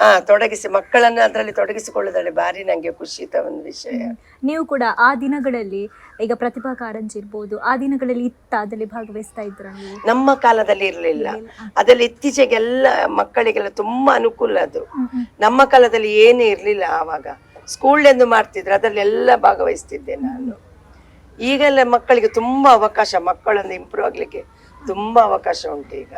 ಹಾ ತೊಡಗಿಸಿ ಮಕ್ಕಳನ್ನು ಅದರಲ್ಲಿ ತೊಡಗಿಸಿಕೊಳ್ಳೋದ್ರಲ್ಲಿ ಭಾರಿ ನಂಗೆ ಖುಷಿತ ಒಂದು ವಿಷಯ. ನೀವು ಕೂಡ ಆ ದಿನಗಳಲ್ಲಿ ಈಗ ಪ್ರತಿಭಾ ಕಾರಂಜಿ ಇರ್ಬೋದು ಆ ದಿನಗಳಲ್ಲಿ ಇತ್ತ ಅದರಲ್ಲಿ ಭಾಗವಹಿಸ್ತಾ ಇದ್ರ ನಮ್ಮ ಕಾಲದಲ್ಲಿ ಇರಲಿಲ್ಲ. ಅದರಲ್ಲಿ ಇತ್ತೀಚೆಗೆಲ್ಲ ಮಕ್ಕಳಿಗೆಲ್ಲ ತುಂಬಾ ಅನುಕೂಲ ಅದು. ನಮ್ಮ ಕಾಲದಲ್ಲಿ ಏನೇ ಇರಲಿಲ್ಲ ಆವಾಗ. ಸ್ಕೂಲ್ ಎಂದು ಮಾಡ್ತಿದ್ರು ಅದರಲ್ಲಿ ಎಲ್ಲ ಭಾಗವಹಿಸ್ತಿದ್ದೆ ನಾನು. ಈಗೆಲ್ಲ ಮಕ್ಕಳಿಗೆ ತುಂಬಾ ಅವಕಾಶ ಮಕ್ಕಳನ್ನು ಇಂಪ್ರೂವ್ ಆಗ್ಲಿಕ್ಕೆ. ತುಂಬಾ ಅವಕಾಶ ಉಂಟು ಈಗ.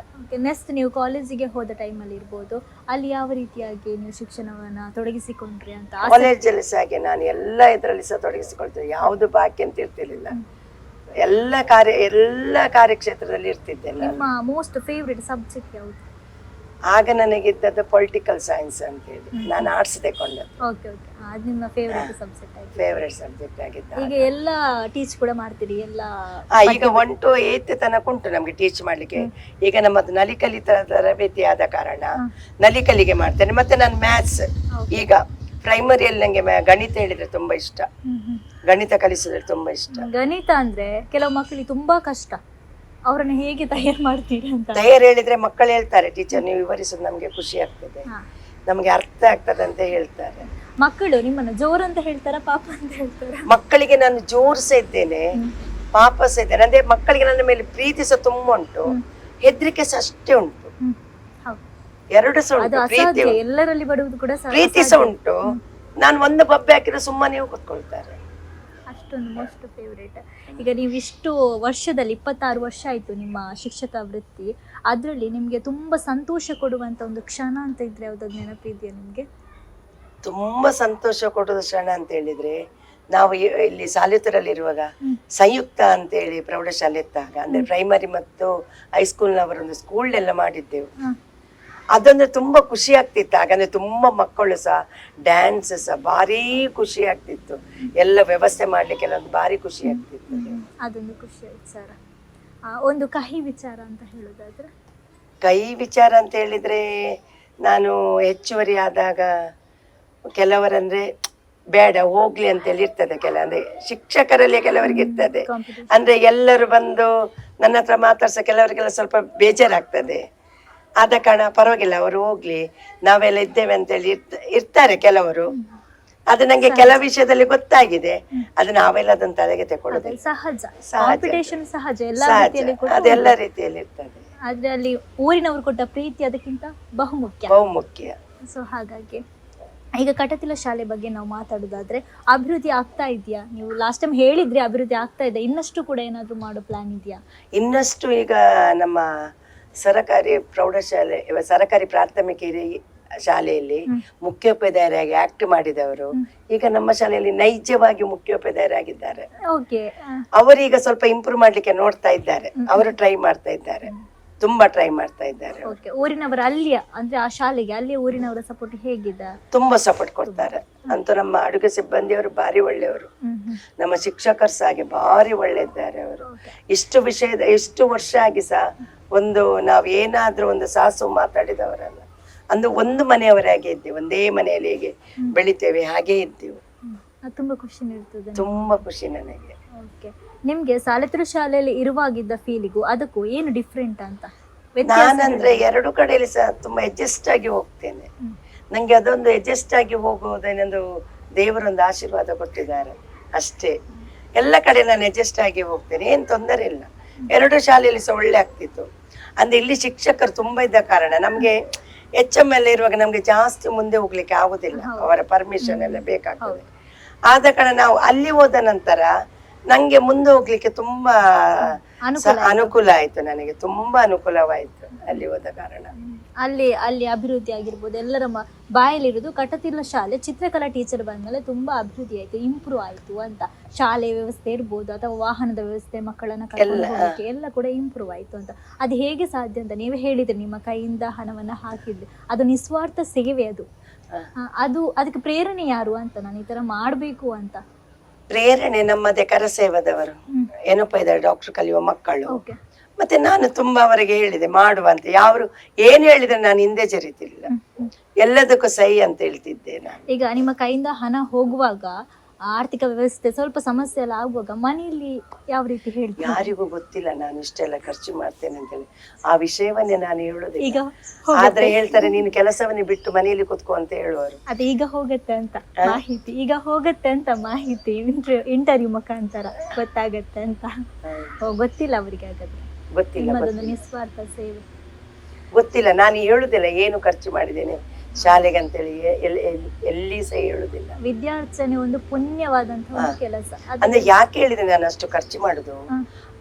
ನೆಕ್ಸ್ಟ್ ನೀವು ಕಾಲೇಜಿಗೆ ಹೋದ ಅಲ್ಲಿ ಇರ್ಬೋದು. ಅಲ್ಲಿ ಯಾವ ರೀತಿಯಾಗಿ ನೀವು ಶಿಕ್ಷಣವನ್ನ ತೊಡಗಿಸಿಕೊಂಡ್ರಿ ಅಂತ ಕಾಲೇಜಲ್ಲಿ ಸಹ ಹಾಗೆ ನಾನು ಎಲ್ಲ ಇದರಲ್ಲಿ ಸಹ ತೊಡಗಿಸಿಕೊಳ್ತೇನೆ. ಯಾವುದು ಬಾಕಿ ಅಂತ ಇರ್ತಿರ್ಲಿಲ್ಲ. ಎಲ್ಲ ಕಾರ್ಯ ಎಲ್ಲ ಕಾರ್ಯಕ್ಷೇತ್ರದಲ್ಲಿ ಇರ್ತಿದ್ದೆ ನಾನು. ನಿಮ್ಮ ಮೋಸ್ಟ್ ಫೇವ್ರೆಟ್ ಸಬ್ಜೆಕ್ಟ್ ಯಾವುದು? ಆಗ ನನಗಿದ್ದದ್ದು ಪೊಲಿಟಿಕಲ್ ಸೈನ್ಸ್ ಅಂತ ಹೇಳಿ ನಾನು ಆರ್ಟ್ಸ್ ತಗೊಂಡದ್ದು ಓಕೆ ಓಕೆ ಅದು ನಿಮ್ಮ ಫೇವ್ರೆಟ್ ಸಬ್ಜೆಕ್ಟ್ ಆಯ್ತು. ಫೇವರೇಟ್ ಸಬ್ಜೆಕ್ಟ್ ಆಗಿದ್ದ ಈಗ ಎಲ್ಲ ಟೀಚ್ ಕೂಡ ಮಾಡ್ತೀರಿ ಎಲ್ಲ ಆ, ಈಗ ಒನ್ ಟು ಏತ್ ತನಕ ಉಂಟು ನಮ್ಗೆ ಟೀಚ್ ಮಾಡ್ಲಿಕ್ಕೆ. ಈಗ ನಮ್ಮದು ನಲಿಕಲಿ ತರ- ತರಬೇತಿ ಆದ ಕಾರಣ ನಲಿಕಲಿಗೆ ಮಾಡ್ತೇನೆ. ಮತ್ತೆ ನಾನು ಮ್ಯಾಥ್ಸ್ ಈಗ ಪ್ರೈಮರಿಯಲ್ಲಿ ನಂಗೆ ಮ್ಯಾ- ಗಣಿತ ಹೇಳಿದ್ರೆ ತುಂಬಾ ಇಷ್ಟ. ಗಣಿತ ಕಲಿಸಿದ್ರೆ ತುಂಬಾ ಇಷ್ಟ. ಗಣಿತ ಅಂದ್ರೆ ಕೆಲವು ಮಕ್ಕಳಿಗೆ ತುಂಬಾ ಕಷ್ಟ. ಅವರನ್ನ ಹೇಗೆ ತಯಾರು ಮಾಡ್ತೀರಿ ಅಂತ? ತಯಾರು ಹೇಳಿದ್ರೆ ಮಕ್ಕಳು ಹೇಳ್ತಾರೆ ಟೀಚರ್ ನೀವು ವಿವರಿಸೋದು ನಮಗೆ ಖುಷಿ ಆಗ್ತದೆ. ನಮಗೆ ನಮ್ಗೆ ಅರ್ಥ ಆಗ್ತದೆ ಅಂತ ಹೇಳ್ತಾರೆ. ಮಕ್ಕಳು ನಿಮ್ಮನ್ನು ಜೋರ್ ಅಂತ ಹೇಳ್ತಾರ ಪಾಪ ಅಂತ ಹೇಳ್ತಾರ? ಮಕ್ಕಳಿಗೆ ನಾನು ಜೋರ್ಸ ಇದ್ದೇನೆ ಪಾಪ ಸಹ ಇದ್ದೇನೆ. ಅಂದ್ರೆ ಮಕ್ಕಳಿಗೆ ನನ್ನ ಮೇಲೆ ಪ್ರೀತಿ ಸಹ ತುಂಬ ಉಂಟು ಹೆದರಿಕೆ ಸಹ ಅಷ್ಟೇ ಉಂಟು. ಹೌದು. ಎರಡು ಸಹ ಅದು ಉಂಟು ಪ್ರೀತಿ ಅಸಾಧ್ಯ. ಉಂಟು. ಎಲ್ಲರಲ್ಲಿ ಬರುವುದು ಕೂಡ ಪ್ರೀತಿ ಸಹ ಉಂಟು. ನಾನು ಒಂದು ಬಬ್ಬೆ ಹಾಕಿದ್ರೆ ಸುಮ್ಮನೆ ಕೂತ್ಕೊಳ್ತಾರೆ. ಅಷ್ಟೊಂದು ಮೋಸ್ಟ್ ಫೇವ್ರೇಟ್ ಈಗ ನೀವು ಇಷ್ಟು ವರ್ಷದಲ್ಲಿ ಇಪ್ಪತ್ತಾರು ವರ್ಷ ಆಯಿತು ನಿಮ್ಮ ಶಿಕ್ಷಕ ವೃತ್ತಿ. ಅದರಲ್ಲಿ ನಿಮಗೆ ತುಂಬ ಸಂತೋಷ ಕೊಡುವಂಥ ಒಂದು ಕ್ಷಣ ಅಂತ ಇದ್ರೆ ಯಾವುದಾದ್ರು ನೆನಪಿದೆಯಾ ನಿಮಗೆ? ತುಂಬಾ ಸಂತೋಷ ಕೊಡೋದು ಕ್ಷಣ ಅಂತ ಹೇಳಿದ್ರೆ ನಾವು ಇಲ್ಲಿ ಸಾಲಿತರಲ್ಲಿರುವಾಗ ಸಂಯುಕ್ತ ಅಂತ ಹೇಳಿ ಪ್ರೌಢಶಾಲೆ ಇದ್ದಾಗ ಅಂದ್ರೆ ಪ್ರೈಮರಿ ಮತ್ತು ಹೈಸ್ಕೂಲ್ನವರೊಂದು ಸ್ಕೂಲ್ ಎಲ್ಲ ಮಾಡಿದ್ದೆವು. ಅದಂದ್ರೆ ತುಂಬಾ ಖುಷಿ ಆಗ್ತಿತ್ತು. ಹಾಗಂದ್ರೆ ತುಂಬಾ ಮಕ್ಕಳು ಸಹ ಡ್ಯಾನ್ಸ್ ಸಹ ಭಾರಿ ಖುಷಿ ಆಗ್ತಿತ್ತು. ಎಲ್ಲ ವ್ಯವಸ್ಥೆ ಮಾಡ್ಲಿಕ್ಕೆಲ್ಲ ಒಂದು ಭಾರಿ ಖುಷಿ ಆಗ್ತಿತ್ತು ಅದೊಂದು ಖುಷಿ ವಿಚಾರ ಒಂದು ಕಹಿ ವಿಚಾರ ಅಂತ ಹೇಳುದಾದ್ರೆ? ಕೈ ವಿಚಾರ ಅಂತ ಹೇಳಿದ್ರೆ ನಾನು ಹೆಚ್ಚುವರಿ ಆದಾಗ ಕೆಲವರಂದ್ರೆ ಬೇಡ ಹೋಗ್ಲಿ ಅಂತೇಳಿ ಇರ್ತದೆ ಕೆಲ ಅಂದ್ರೆ ಶಿಕ್ಷಕರಲ್ಲಿ ಕೆಲವರಿಗೆ ಇರ್ತದೆ. ಅಂದ್ರೆ ಎಲ್ಲರೂ ಬಂದು ನನ್ನ ಹತ್ರ ಮಾತಾಡ್ಸ ಕೆಲವರಿಗೆಲ್ಲ ಸ್ವಲ್ಪ ಬೇಜಾರಾಗ್ತದೆ. ಆದ ಕಾರಣ ಪರವಾಗಿಲ್ಲ ಅವರು ಹೋಗ್ಲಿ. ನಾವೆಲ್ಲ ಇದ್ದೇವೆ ಅಂತೇಳಿ ಇರ್ತ ಇರ್ತಾರೆ ಕೆಲವರು. ಅದು ನಂಗೆ ಕೆಲವು ವಿಷಯದಲ್ಲಿ ಗೊತ್ತಾಗಿದೆ. ಅದು ನಾವೆಲ್ಲ ಅದನ್ನ ತಲೆಗೆ ತಗೊಳ್ಳೋದಿಲ್ಲ ಸಹಜ. ಕಾಂಪಿಟೇಷನ್ ಸಹಜ. ಎಲ್ಲ ರೀತಿಯಲ್ಲಿ ಕೂಡ ಅದೆಲ್ಲ ರೀತಿಯಲ್ಲಿ ಇರ್ತದೆ. ಆದ್ರೆ ಅಲ್ಲಿ ಊರಿನವರು ಕೊಟ್ಟ ಪ್ರೀತಿ ಅದಕ್ಕಿಂತ ಬಹುಮುಖ್ಯ. ಬಹುಮುಖ್ಯ. ಸೊ ಹಾಗಾಗಿ. ಈಗ ಕಟತಿಲ ಶಾಲೆ ಬಗ್ಗೆ ನಾವು ಮಾತಾಡೋದಾದ್ರೆ ಅಭಿವೃದ್ಧಿ ಆಗ್ತಾ ಇದೆಯಾ? ನೀವು ಲಾಸ್ಟ್ ಟೈಮ್ ಹೇಳಿದ್ರಿ ಅಭಿವೃದ್ಧಿ ಆಗ್ತಾ ಇದೆ. ಇನ್ನಷ್ಟು ಕೂಡ ಏನಾದ್ರು ಮಾಡೋ ಪ್ಲಾನ್ ಇದೆಯಾ? ಇನ್ನಷ್ಟು ಈಗ ನಮ್ಮ ಸರಕಾರಿ ಪ್ರೌಢಶಾಲೆ ಇವ ಸರಕಾರಿ ಪ್ರಾಥಮಿಕ ಹಿರಿಯ ಶಾಲೆಯಲ್ಲಿ ಮುಖ್ಯೋಪಾಧ್ಯಾಯರಾಗಿ ಆಕ್ಟ್ ಮಾಡಿದವರು. ಈಗ ನಮ್ಮ ಶಾಲೆಯಲ್ಲಿ ನೈಜವಾಗಿ ಮುಖ್ಯೋಪಾಧ್ಯಾಯರಾಗಿದ್ದಾರೆ. ಅವರೀಗ ಸ್ವಲ್ಪ ಇಂಪ್ರೂವ್ ಮಾಡ್ಲಿಕ್ಕೆ ನೋಡ್ತಾ ಇದ್ದಾರೆ. ಅವರು ಟ್ರೈ ಮಾಡ್ತಾ ಇದ್ದಾರೆ. ತುಂಬಾ ಟ್ರೈ ಮಾಡ್ತಾ ಇದ್ದಾರೆ ಊರಿನವರು ಅಲ್ಲಿಯ ಅಂದ್ರೆ ಆ ಶಾಲೆಗೆ ಅಲ್ಲಿ ಊರಿನವರ ಸಪೋರ್ಟ್ ಹೇಗಿದೆ? ತುಂಬಾ ಸಪೋರ್ಟ್ ಕೊಡ್ತಾರೆ. ಅಂತೂ ನಮ್ಮ ಅಡುಗೆ ಸಿಬ್ಬಂದಿಯವರು ಭಾರಿ ಒಳ್ಳೆಯವರು. ನಮ್ಮ ಶಿಕ್ಷಕರು ಸಹ ಹಾಗೆ ಭಾರಿ ಒಳ್ಳೆ ಇದ್ದಾರೆ ಅವರು ಇಷ್ಟು ವಿಷಯದ ಇಷ್ಟು ವರ್ಷ ಆಗಿ ಸಹ ಒಂದು ನಾವು ಏನಾದ್ರೂ ಒಂದು ಸಾಸು ಮಾತಾಡಿದವರಲ್ಲ ಅಂದು ಒಂದು ಮನೆಯವರಾಗೆ ಇದ್ದೇವೆ ಒಂದೇ ಮನೆಯಲ್ಲಿ ಹೇಗೆ ಬೆಳಿತೇವೆ ಹಾಗೆ ಇದ್ದೀವಿ. ಅದು ತುಂಬಾ ಖುಷಿ ನೀಡ್ತದೆ ತುಂಬಾ ಖುಷಿ ನನಗೆ. ಓಕೆ ನಿಮ್ಗೆ ಸಾಲತ್ರ ಶಾಲೆಯಲ್ಲಿ ಇರುವಾಗಿದ್ದ ಫೀಲಿಗೂ ಅದಕ್ಕೂ ಏನು ಡಿಫ್ರೆಂಟ್ ಅಂತ? ನಾನಂದ್ರೆ ಎರಡು ಕಡೆಯಲ್ಲಿ ಸಹ ತುಂಬಾ ಅಡ್ಜಸ್ಟ್ ಆಗಿ ಹೋಗ್ತೇನೆ. ನಂಗೆ ಅದೊಂದು ಅಡ್ಜಸ್ಟ್ ಆಗಿ ಹೋಗುವುದೇನೊಂದು ದೇವರೊಂದು ಆಶೀರ್ವಾದ ಕೊಟ್ಟಿದ್ದಾರೆ. ಅಷ್ಟೇ. ಎಲ್ಲ ಕಡೆ ನಾನು ಅಡ್ಜಸ್ಟ್ ಆಗಿ ಹೋಗ್ತೇನೆ ಏನ್ ತೊಂದರೆ ಇಲ್ಲ. ಎರಡು ಶಾಲೆಯಲ್ಲಿ ಸಹ ಒಳ್ಳೆ ಆಗ್ತಿತ್ತು. ಅಂದ್ರೆ ಇಲ್ಲಿ ಶಿಕ್ಷಕರು ತುಂಬಾ ಇದ್ದ ಕಾರಣ. ನಮ್ಗೆ ಎಚ್ ಎಂ ಎಲ್ ಇರುವಾಗ ನಮ್ಗೆ ಜಾಸ್ತಿ ಮುಂದೆ ಹೋಗ್ಲಿಕ್ಕೆ ಆಗುದಿಲ್ಲ. ಅವರ ಪರ್ಮಿಷನ್ ಎಲ್ಲ ಬೇಕಾಗ್ತದೆ. ಆದ ಕಾರಣ ನಾವು ಅಲ್ಲಿ ಹೋದ ನಂತರ ನಂಗೆ ಮುಂದೆ ಹೋಗ್ಲಿಕ್ಕೆ ತುಂಬಾ ಅನುಕೂಲ ಆಯ್ತು. ನನಗೆ ತುಂಬಾ ಅನುಕೂಲವಾಯ್ತು ಅಲ್ಲಿ ಹೋದ ಕಾರಣ. ಅಲ್ಲಿ ಅಲ್ಲಿ ಅಭಿವೃದ್ಧಿ ಆಗಿರ್ಬೋದು ಎಲ್ಲರ ಬಾಯಲ್ಲಿರೋದು ಕಟತಿಲ ಶಾಲೆ ಚಿತ್ರಕಲಾ ಟೀಚರ್ ಬಂದ್ಮೇಲೆ ತುಂಬಾ ಅಭಿವೃದ್ಧಿ ಆಯ್ತು ಇಂಪ್ರೂವ್ ಆಯ್ತು ಅಂತ. ಶಾಲೆ ವ್ಯವಸ್ಥೆ ಇರ್ಬೋದು ಅಥವಾ ವಾಹನದ ವ್ಯವಸ್ಥೆ ಮಕ್ಕಳನ್ನ ಕರ್ಕೊಂಡು ಎಲ್ಲ ಕೂಡ ಇಂಪ್ರೂವ್ ಆಯ್ತು ಅಂತ. ಅದು ಹೇಗೆ ಸಾಧ್ಯ ಅಂತ ನೀವೇ ಹೇಳಿದ್ರಿ ನಿಮ್ಮ ಕೈಯಿಂದ ಹಣವನ್ನ ಹಾಕಿದ್ರಿ ಅದು ನಿಸ್ವಾರ್ಥ ಸೇವೆ ಅದು. ಅದು ಅದಕ್ಕೆ ಪ್ರೇರಣೆ ಯಾರು ಅಂತ ನಾನು ಈ ತರ ಮಾಡ್ಬೇಕು ಅಂತ. ಪ್ರೇರಣೆ ನಮ್ಮದೇ ಕರಸೇವದವರು. ಏನಪ್ಪ ಇದ್ದಾರೆ ಡಾಕ್ಟರ್ ಕಲಿಯುವ ಮಕ್ಕಳು. ಮತ್ತೆ ನಾನು ತುಂಬಾ ಅವರಿಗೆ ಹೇಳಿದೆ ಮಾಡುವಂತ ಯಾರು ಏನ್ ಹೇಳಿದ್ರೆ ನಾನು ಹಿಂದೆ ಜರಿತಿಲ್ಲ ಎಲ್ಲದಕ್ಕೂ ಸಹಿ ಅಂತ ಹೇಳ್ತಿದ್ದೆ ನಾನು. ಈಗ ನಿಮ್ಮ ಕೈಯಿಂದ ಹಣ ಹೋಗುವಾಗ ಆರ್ಥಿಕ ವ್ಯವಸ್ಥೆ ಸ್ವಲ್ಪ ಸಮಸ್ಯೆ ಎಲ್ಲ ಆಗುವಾಗ ಮನೆಯಲ್ಲಿ ಯಾವ ರೀತಿ ಹೇಳಿ ಯಾರಿಗೂ ಗೊತ್ತಿಲ್ಲ ನಾನು ಇಷ್ಟೆಲ್ಲ ಖರ್ಚು ಮಾಡ್ತೇನೆ ಅಂತ ಹೇಳಿ ಆ ವಿಷಯವನ್ನೇ ನಾನು ಈಗ ಹೇಳುದಿಲ್ಲ ಆದ್ರೆ ಹೇಳ್ತಾರೆ ನೀನು ಕೆಲಸವನ್ನೇ ಬಿಟ್ಟು ಮನೆಯಲ್ಲಿ ಕುತ್ಕೋ ಅಂತ ಹೇಳುವರು. ಅದು ಈಗ ಹೋಗತ್ತೆ ಅಂತ ಮಾಹಿತಿ. ಈಗ ಹೋಗತ್ತೆ ಅಂತ ಮಾಹಿತಿ ಇಂಟರ್ವ್ಯೂ ಮುಖಾಂತರ ಗೊತ್ತಾಗತ್ತೆ ಅಂತ. ಗೊತ್ತಿಲ್ಲ ಅವರಿಗೆ ಹಾಗಾದ್ರೆ. ಗೊತ್ತಿಲ್ಲ ನಿಸ್ವಾರ್ಥ ಸೇವೆ. ಗೊತ್ತಿಲ್ಲ ನಾನು ಹೇಳುದಿಲ್ಲ ಏನು ಖರ್ಚು ಮಾಡಿದ್ದೇನೆ. ಶಾಲೆಗೆ ಅಂತೇಳಿ ಎಲ್ಲಿ ಎಲ್ಲಿ- ಸಹ ಹೇಳುದಿಲ್ಲ. ವಿದ್ಯಾರ್ಚನೆ ಒಂದು ಪುಣ್ಯವಾದಂತಹ ಕೆಲಸ. ಅಂದ್ರೆ ಯಾಕೆ ಹೇಳಿದೆ ನಾನು ಅಷ್ಟು ಖರ್ಚು ಮಾಡುದು?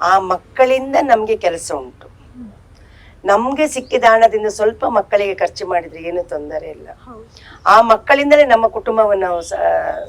ಆ ಮಕ್ಕಳಿಂದ ನಮ್ಗೆ ಕೆಲಸ ಉಂಟು. ನಮ್ಗೆ ಸಿಕ್ಕಿದ ಹಣದಿಂದ ಸ್ವಲ್ಪ ಮಕ್ಕಳಿಗೆ ಖರ್ಚು ಮಾಡಿದ್ರೆ ಏನು ತೊಂದರೆ ಇಲ್ಲ. ಆ ಮಕ್ಕಳಿಂದಲೇ ನಮ್ಮ ಕುಟುಂಬವನ್ನು ನಾವು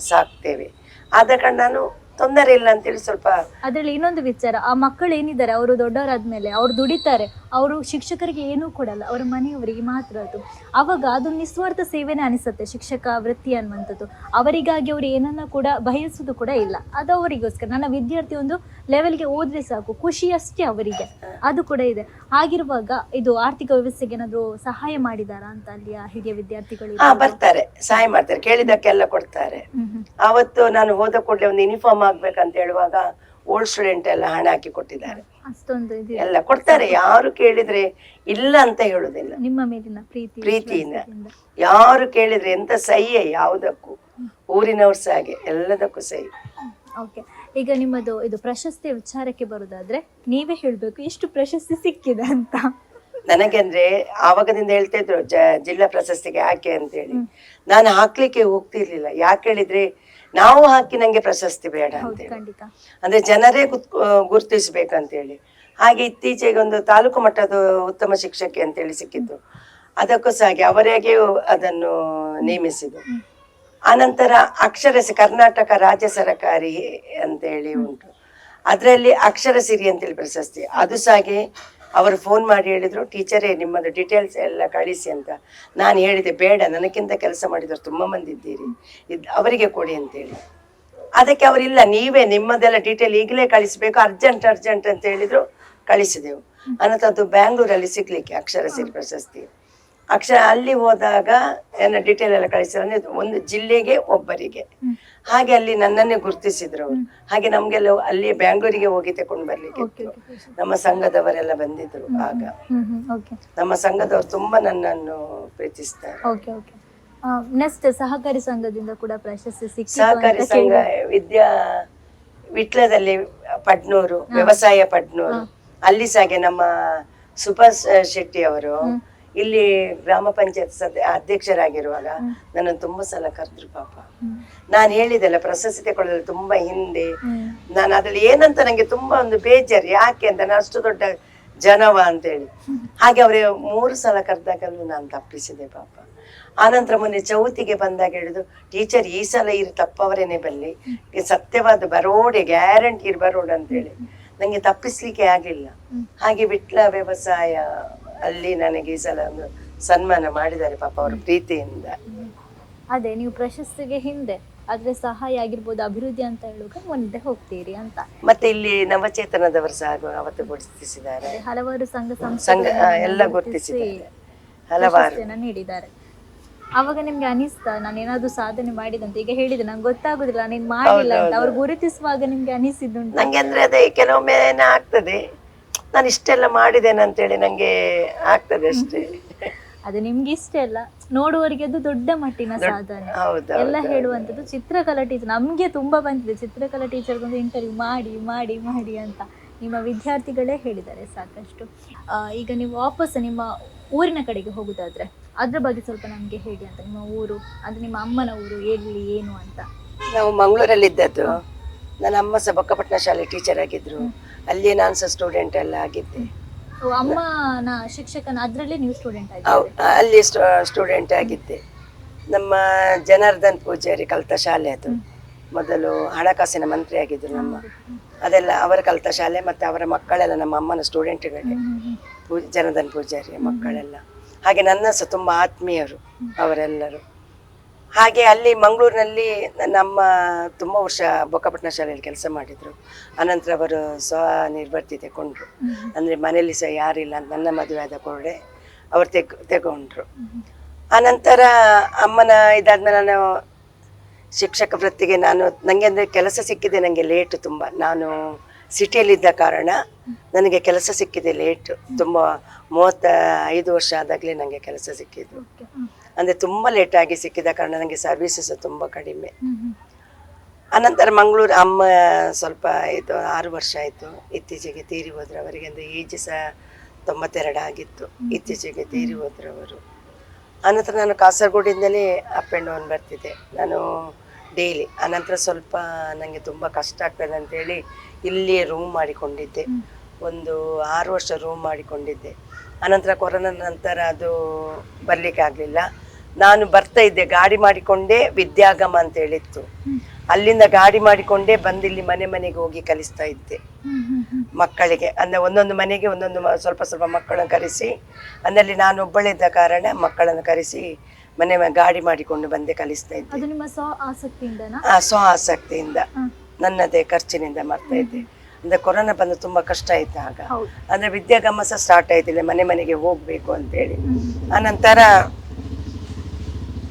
ಸಾಕ್ತೇವೆ. ಆದ ಕಾರಣ ನಾನು ತೊಂದರೆ ಇಲ್ಲ ಅಂತೇಳಿ ಸ್ವಲ್ಪ ಅದ್ರಲ್ಲಿ ಇನ್ನೊಂದು ವಿಚಾರ ಆ ಮಕ್ಕಳು ಏನಿದ್ದಾರೆ ಅವರು ದೊಡ್ಡವರಾದ್ಮೇಲೆ ಅವ್ರು ದುಡಿತಾರೆ ಅವರು ಶಿಕ್ಷಕರಿಗೆ ಏನೂ ಕೊಡಲ್ಲ ಅವರ ಮನೆಯವರಿಗೆ ಮಾತ್ರ ಅದು. ಅವಾಗ ಅದು ನಿಸ್ವಾರ್ಥ ಸೇವೆನೆ ಅನಿಸುತ್ತೆ ಶಿಕ್ಷಕ ವೃತ್ತಿ ಅನ್ನುವಂಥದ್ದು. ಅವರಿಗಾಗಿ ಅವರು ಏನನ್ನ ಕೂಡ ಬಯಸುದು ಕೂಡ ಇಲ್ಲ. ಅದು ಅವರಿಗೋಸ್ಕರ. ನನ್ನ ವಿದ್ಯಾರ್ಥಿ ಒಂದು ಲೆವೆಲ್ಗೆ ಓದ್ರೆ ಸಾಕು ಖುಷಿ ಅಷ್ಟೇ ಅವರಿಗೆ. ಅದು ಕೂಡ ಇದೆ. ಹಾಗಿರುವಾಗ ಇದು ಆರ್ಥಿಕ ವ್ಯವಸ್ಥೆಗೆ ಏನಾದ್ರು ಸಹಾಯ ಮಾಡಿದಾರಾ ಅಂತ ಅಲ್ಲಿ ಹಿರಿಯ ವಿದ್ಯಾರ್ಥಿಗಳು ಬರ್ತಾರೆ ಸಹಾಯ ಮಾಡ್ತಾರೆ ಕೇಳಿದಕ್ಕೆಲ್ಲ ಕೊಡ್ತಾರೆ. ಅವತ್ತು ನಾನು ಹೋದ ಕೂಡಲೇ ಒಂದು ಯೂನಿಫಾರ್ಮ್ ಆಗ್ಬೇಕಂತ ಹೇಳುವಾಗ ಓಲ್ಡ್ ಸ್ಟೂಡೆಂಟ್ ಎಲ್ಲ ಹಣ ಹಾಕಿ ಕೊಟ್ಟಿದ್ದಾರೆ. ಅಷ್ಟೊಂದು ಎಲ್ಲ ಕೊಡ್ತಾರೆ. ಯಾರು ಕೇಳಿದ್ರೆ ಇಲ್ಲ ಅಂತ ಹೇಳುದಿಲ್ಲ ನಿಮ್ಮ ಮೇಲಿನ ಪ್ರೀತಿ ಪ್ರೀತಿಯಿಂದ. ಯಾರು ಕೇಳಿದ್ರೆ ಎಂತ ಸಹಿಯೇ ಯಾವುದಕ್ಕೂ. ಊರಿನವ್ರು ಸಹ ಹಾಗೆ ಎಲ್ಲದಕ್ಕೂ ಸಹಿ. ಓಕೆ ಈಗ ನಿಮ್ಮದು ಇದು ಪ್ರಶಸ್ತಿ ವಿಚಾರಕ್ಕೆ ಬರೋದಾದ್ರೆ ನೀವೇ ಹೇಳಬೇಕು ಎಷ್ಟು ಪ್ರಶಸ್ತಿ ಸಿಕ್ಕಿದೆ ಅಂತ. ನನಗೆ ಅಂದ್ರೆ ಆವಾಗದಿಂದ ಹೇಳ್ತಾ ಇದ್ರು ಜ- ಜಿಲ್ಲಾ ಪ್ರಶಸ್ತಿಗೆ ಯಾಕೆ ಅಂತ ಹೇಳಿ ನಾನು ಹಾಕ್ಲಿಕ್ಕೆ ಹೋಗ್ತಿರ್ಲಿಲ್ಲ. ಯಾಕೆ ಹೇಳಿದ್ರೆ ನಾವು ಹಾಕಿ ನಂಗೆ ಪ್ರಶಸ್ತಿ ಬೇಡ ಅಂತ ಹೇಳಿ ಅಂದ್ರೆ ಜನರೇ ಅಂತ ಹೇಳಿ ಹಾಗೆ ಇತ್ತೀಚೆಗೆ ಒಂದು ತಾಲೂಕು ಮಟ್ಟದ ಉತ್ತಮ ಶಿಕ್ಷಕಿ ಅಂತೇಳಿ ಸಿಕ್ಕಿದ್ದು. ಅದಕ್ಕೂ ಸಹ ಹಾಗೆ ಅವರಿಗೆ ಅದನ್ನು ನೇಮಿಸಿದ್ದು. ಆನಂತರ ಅಕ್ಷರಸಿ ಕರ್ನಾಟಕ ರಾಜ್ಯ ಸರಕಾರಿ ಅಂತೇಳಿ ಉಂಟು. ಅದರಲ್ಲಿ ಅಕ್ಷರ ಸಿರಿ ಅಂತೇಳಿ ಪ್ರಶಸ್ತಿ. ಅದು ಸಹ ಹಾಗೆ ಅವರು ಫೋನ್ ಮಾಡಿ ಹೇಳಿದರು, ಟೀಚರೇ, ನಿಮ್ಮದು ಡೀಟೇಲ್ಸ್ ಎಲ್ಲ ಕಳಿಸಿ ಅಂತ. ನಾನು ಹೇಳಿದೆ, ಬೇಡ ನನಗಿಂತ ಕೆಲಸ ಮಾಡಿದವರು ತುಂಬ ಮಂದಿ ಇದ್ದೀರಿ. ಇದು ಅವರಿಗೆ ಕೊಡಿ ಅಂತೇಳಿ. ಅದಕ್ಕೆ ಅವರಿಲ್ಲ ನೀವೇ ನಿಮ್ಮದೆಲ್ಲ ಡೀಟೇಲ್ ಈಗಲೇ ಕಳಿಸ್ಬೇಕು ಅರ್ಜೆಂಟ್ ಅರ್ಜೆಂಟ್ ಅಂತ ಹೇಳಿದರು, ಕಳಿಸಿದೆವು. ಅನಂತರ ಅದು ಬ್ಯಾಂಗ್ಳೂರಲ್ಲಿ ಸಿಗ್ಲಿಕ್ಕೆ ಅಕ್ಷರ ಸಿರಿ ಪ್ರಶಸ್ತಿ. ಅಕ್ಷರ ಅಲ್ಲಿ ಹೋದಾಗ ಏನೋ ಡೀಟೇಲ್ ಎಲ್ಲ ಕಳಿಸಿದ್ರೆ, ಒಂದು ಜಿಲ್ಲೆಗೆ ಒಬ್ಬರಿಗೆ. ಹಾಗೆ ಅಲ್ಲಿ ನನ್ನನ್ನೇ ಗುರುತಿಸಿದ್ರು ಅವರು. ಹಾಗೆ ನಮ್ಗೆಲ್ಲ ಅಲ್ಲಿ ಬ್ಯಾಂಗ್ಳೂರಿಗೆ ಹೋಗಿ ತಕೊಂಡು ಬರ್ಲಿಕ್ಕೆ ನಮ್ಮ ಸಂಘದವರೆಲ್ಲ ಬಂದಿದ್ರು ಆಗ. ನಮ್ಮ ಸಂಘದವರು ತುಂಬಾ ನನ್ನನ್ನು ಪ್ರೀತಿಸ್ತಾರೆ. Okay okay. ನೆಕ್ಸ್ಟ್ ಸಹಕಾರಿ ಸಂಘದಿಂದ ಕೂಡ ಪ್ರಶಸ್ತಿ ಸಿಕ್ಕಿತು ಸಹಕಾರಿ ಸಂಘ ವಿದ್ಯಾ ವಿಟ್ಲದಲ್ಲಿ ಪಡ್ನೂರು ವ್ಯವಸಾಯ ಪಡ್ನೂರು. ಅಲ್ಲಿ ಸಾಗೆ ನಮ್ಮ ಸುಭಾಷ್ ಶೆಟ್ಟಿ ಅವರು ಇಲ್ಲಿ ಗ್ರಾಮ ಪಂಚಾಯತ್ ಸದ ಅಧ್ಯಕ್ಷರಾಗಿರುವಾಗ ನನ್ನನ್ನು ತುಂಬಾ ಸಲ ಕರೆದ್ರು ಪಾಪ. ನಾನು ಹೇಳಿದೆಲ್ಲ ಪ್ರಶಸ್ತಿ ತಗೊಳ್ಳಲು ತುಂಬಾ ಹಿಂದೆ. ನಾನು ಅದ್ರಲ್ಲಿ ಏನಂತ ನಂಗೆ ತುಂಬಾ ಒಂದು ಬೇಜಾರು ಯಾಕೆ ಅಂತ ನಾನು ಅಷ್ಟು ದೊಡ್ಡ ಜನವ ಅಂತೇಳಿ. ಹಾಗೆ ಅವರೇ ಮೂರು ಸಲ ಕರೆದಾಗಲೂ ನಾನು ತಪ್ಪಿಸಿದೆ ಪಾಪ. ಆನಂತರ ಮೊನ್ನೆ ಚೌತಿಗೆ ಬಂದಾಗ ಹೇಳಿದ್ರು ಟೀಚರ್ ಈ ಸಲ ಇರು ತಪ್ಪವರೇನೆ ಬಲ್ಲಿ ಸತ್ಯವಾದ ಬರೋಡೆ ಗ್ಯಾರಂಟಿ ಇರು ಬರೋಡ್ ಅಂತೇಳಿ. ನಂಗೆ ತಪ್ಪಿಸ್ಲಿಕ್ಕೆ ಆಗಿಲ್ಲ. ಹಾಗೆ ಬಿಟ್ಲ ವ್ಯವಸಾಯ ಅಲ್ಲಿ ನನಗೆ ಈ ಸಲ ಒಂದು ಸನ್ಮಾನ ಮಾಡಿದ್ದಾರೆ ಪಾಪ ಅವರ ಪ್ರೀತಿಯಿಂದ. ಅದೇ ನೀವು ಪ್ರಶಸ್ತಿಗೆ ಹಿಂದೆ ಆದ್ರೆ ಸಹಾಯ ಆಗಿರ್ಬೋದು ಅಭಿವೃದ್ಧಿ ಅಂತ ಹೇಳುವಾಗ ಮುಂದೆ ಹೋಗ್ತೀರಿ ಅಂತ. ಮತ್ತೆ ಇಲ್ಲಿ ನವಚೇತನದವರು ಸಹ ಅವತ್ತು ಗುರುತಿಸಿದ್ದಾರೆ. ಹಲವಾರು ಸಂಘ ಸಂಘ ಎಲ್ಲ ಗುರುತಿಸಿ ಗುರುತಿಸಿದ್ದಾರೆ. ಹಲವಾರು. ನೀಡಿದ್ದಾರೆ. ಅವಾಗ ನಿಮ್ಗೆ ಅನಿಸ್ತಾ ನಾನು ಏನಾದ್ರು ಸಾಧನೆ ಮಾಡಿದಂತ? ಈಗ ಹೇಳಿದೆ ನಂಗೆ ಗೊತ್ತಾಗುದಿಲ್ಲ ನೀನ್ ಮಾಡಿಲ್ಲ ಅಂತ. ಅವ್ರು ಗುರುತಿಸುವಾಗ ನಿಮ್ಗೆ ಅನಿಸಿದ್ದುಂಟು? ನಂಗೆ ಅಂದ್ರೆ ಅದೇ ಕೆಲವೊಮ್ಮೆ ಆಗ್ತದೆ ನಾನು ಇಷ್ಟೆಲ್ಲ ಮಾಡಿದ್ದೇನೆ ಅಂತೇಳಿ ನಂಗೆ ಆಗ್ತದೆ ಅಷ್ಟೇ. ಅದು ನಿಮ್ಗೆ ಇಷ್ಟ ಅಲ್ಲ ನೋಡುವವರಿಗೆ ಅದು ದೊಡ್ಡ ಮಟ್ಟಿನ ಸಾಧನೆ. ಎಲ್ಲ ಹೇಳುವಂತದ್ದು ಚಿತ್ರಕಲಾ ಟೀಚರ್ ನಮ್ಗೆ ತುಂಬಾ ಬಂದಿದೆ. ಚಿತ್ರಕಲಾ ಟೀಚರ್ ಒಂದು ಇಂಟರ್ವ್ಯೂ ಮಾಡಿ ಮಾಡಿ ಮಾಡಿ ಅಂತ ನಿಮ್ಮ ವಿದ್ಯಾರ್ಥಿಗಳೇ ಹೇಳಿದ್ದಾರೆ ಸಾಕಷ್ಟು. ಈಗ ನೀವು ವಾಪಸ್ ನಿಮ್ಮ ಊರಿನ ಕಡೆಗೆ ಹೋಗುದಾದ್ರೆ ಅದ್ರ ಬಗ್ಗೆ ಸ್ವಲ್ಪ ನಮ್ಗೆ ಹೇಳಿ ಅಂತ. ನಿಮ್ಮ ಊರು ಅದು ನಿಮ್ಮ ಅಮ್ಮನ ಊರು ಎಲ್ಲಿ ಏನು ಅಂತ. ನಾವು ಮಂಗಳೂರಲ್ಲಿ ಇದ್ದದ್ದು ನನ್ನ ಅಮ್ಮ ಸಹ ಬೊಕ್ಕಪಟ್ಟಣ ಶಾಲೆ ಟೀಚರ್ ಆಗಿದ್ರು. ಅಲ್ಲಿ ನಾನು ಸಹ ಸ್ಟೂಡೆಂಟ್ ಎಲ್ಲ ಆಗಿದ್ದೆ. ಅಮ್ಮ ಅಮ್ಮನ ಶಿಕ್ಷಕನ ಅದ್ರಲ್ಲೇ ನೀವು ಸ್ಟೂಡೆಂಟ್ ಆಗಿದ್ದೆ ಅಲ್ಲಿ ಸ್ಟೂಡೆಂಟ್ ಆಗಿದ್ದೆ. ನಮ್ಮ ಜನಾರ್ದನ್ ಪೂಜಾರಿ ಕಲಿತ ಶಾಲೆ ಅದು ಮೊದಲು ಹಣಕಾಸಿನ ಮಂತ್ರಿ ಆಗಿದ್ರು ನಮ್ಮ. ಅದೆಲ್ಲ ಅವರ ಕಲಿತ ಶಾಲೆ ಮತ್ತೆ ಅವರ ಮಕ್ಕಳೆಲ್ಲ ನಮ್ಮ ಅಮ್ಮನ ಸ್ಟೂಡೆಂಟ್ಗಳೇ. ಪೂ ಜನಾರ್ದನ್ ಪೂಜಾರಿಯ ಮಕ್ಕಳೆಲ್ಲ. ಹಾಗೆ ನನ್ನ ಸಹ ತುಂಬ ಆತ್ಮೀಯರು ಅವರೆಲ್ಲರೂ. ಹಾಗೆ ಅಲ್ಲಿ ಮಂಗಳೂರಿನಲ್ಲಿ ನಮ್ಮ ತುಂಬ ವರ್ಷ ಬೊಕ್ಕಪಟ್ಟಣ ಶಾಲೆಯಲ್ಲಿ ಕೆಲಸ ಮಾಡಿದರು. ಅನಂತರ ಅವರು ಸ್ವ ನಿರ್ವರ್ತಿ ತಗೊಂಡ್ರು ಅಂದರೆ ಮನೆಯಲ್ಲಿ ಸಹ ಯಾರಿಲ್ಲ ಅಂತ ನನ್ನ ಮದುವೆ ಆದ ಕೂಡಲೇ ಅವರು ತೆಗ್ ತೆಗೊಂಡ್ರು. ಆನಂತರ ಅಮ್ಮನ ಇದಾದ್ಮೇಲೆ ನಾನು ಶಿಕ್ಷಕ ವೃತ್ತಿಗೆ ನಾನು ನನಗೆ ಅಂದರೆ ಕೆಲಸ ಸಿಕ್ಕಿದೆ ನನಗೆ ಲೇಟು ತುಂಬ. ನಾನು ಸಿಟಿಯಲ್ಲಿದ್ದ ಕಾರಣ ನನಗೆ ಕೆಲಸ ಸಿಕ್ಕಿದೆ ಲೇಟು ತುಂಬ ಮೂವತ್ತ ಐದು ವರ್ಷ ಆದಾಗಲೇ ನನಗೆ ಕೆಲಸ ಸಿಕ್ಕಿದ್ದು. ಅಂದರೆ ತುಂಬ ಲೇಟಾಗಿ ಸಿಕ್ಕಿದ ಕಾರಣ ನನಗೆ ಸರ್ವಿಸಸ್ ತುಂಬ ಕಡಿಮೆ. ಅನಂತರ ಮಂಗಳೂರು ಅಮ್ಮ ಸ್ವಲ್ಪ ಇದು ಆರು ವರ್ಷ ಆಯಿತು. ಇತ್ತೀಚೆಗೆ ತೀರಿ ಹೋದ್ರು ಅವರಿಗೆ ಒಂದು ಏಜ್ ಸಹ ತೊಂಬತ್ತೆರಡು ಆಗಿತ್ತು. ಇತ್ತೀಚೆಗೆ ತೀರಿ ಹೋದ್ರು ಅವರು. ಅನಂತರ ನಾನು ಕಾಸರಗೋಡಿಂದಲೇ ಅಪ್ ಆ್ಯಂಡ್ ಡೌನ್ ಬರ್ತಿದ್ದೆ. ನಾನು ಡೈಲಿ ಅನಂತರ ಸ್ವಲ್ಪ ನನಗೆ ತುಂಬ ಕಷ್ಟ ಆಗ್ತದೆ ಅಂತೇಳಿ ಇಲ್ಲಿಯೇ ರೂಮ್ ಮಾಡಿಕೊಂಡಿದ್ದೆ. ಒಂದು ಆರು ವರ್ಷ ರೂಮ್ ಮಾಡಿಕೊಂಡಿದ್ದೆ. ಅನಂತರ ಕೊರೋನಾ ನಂತರ ಅದು ಬರಲಿಕ್ಕೆ ಆಗಲಿಲ್ಲ. ನಾನು ಬರ್ತಾ ಇದ್ದೆ ಗಾಡಿ ಮಾಡಿಕೊಂಡೇ ವಿದ್ಯಾಗಮ ಅಂತ ಹೇಳಿತ್ತು ಅಲ್ಲಿಂದ ಗಾಡಿ ಮಾಡಿಕೊಂಡೇ ಬಂದಿಲ್ಲಿ ಇಲ್ಲಿ ಮನೆ ಮನೆಗೆ ಹೋಗಿ ಕಲಿಸ್ತಾ ಇದ್ದೆ. ಮಕ್ಕಳಿಗೆ ಅಂದ್ರೆ ಒಂದೊಂದು ಮನೆಗೆ ಒಂದೊಂದು ಸ್ವಲ್ಪ ಸ್ವಲ್ಪ ಮಕ್ಕಳನ್ನು ಕರೆಸಿ ಅಂದಲ್ಲಿ ನಾನು ಒಬ್ಬಳಿದ್ದ ಕಾರಣ ಮಕ್ಕಳನ್ನು ಕರೆಸಿ ಮನೆ ಗಾಡಿ ಮಾಡಿಕೊಂಡು ಬಂದೆ ಕಲಿಸ್ತಾ ಇದ್ದೆ. ಸ್ವ ಆಸಕ್ತಿಯಿಂದ. ನನ್ನದೇ ಖರ್ಚಿನಿಂದ ಮಾಡ್ತಾ ಇದ್ದೆ. ಅಂದ್ರೆ ಕೊರೋನಾ ಬಂದು ತುಂಬಾ ಕಷ್ಟ ಆಯ್ತು ಆಗ. ಅಂದ್ರೆ ವಿದ್ಯಾಗಮ ಸಹ ಸ್ಟಾರ್ಟ್ ಆಯ್ತಿಲ್ಲ ಮನೆ ಮನೆಗೆ ಹೋಗ್ಬೇಕು ಅಂತೇಳಿ. ಅನಂತರ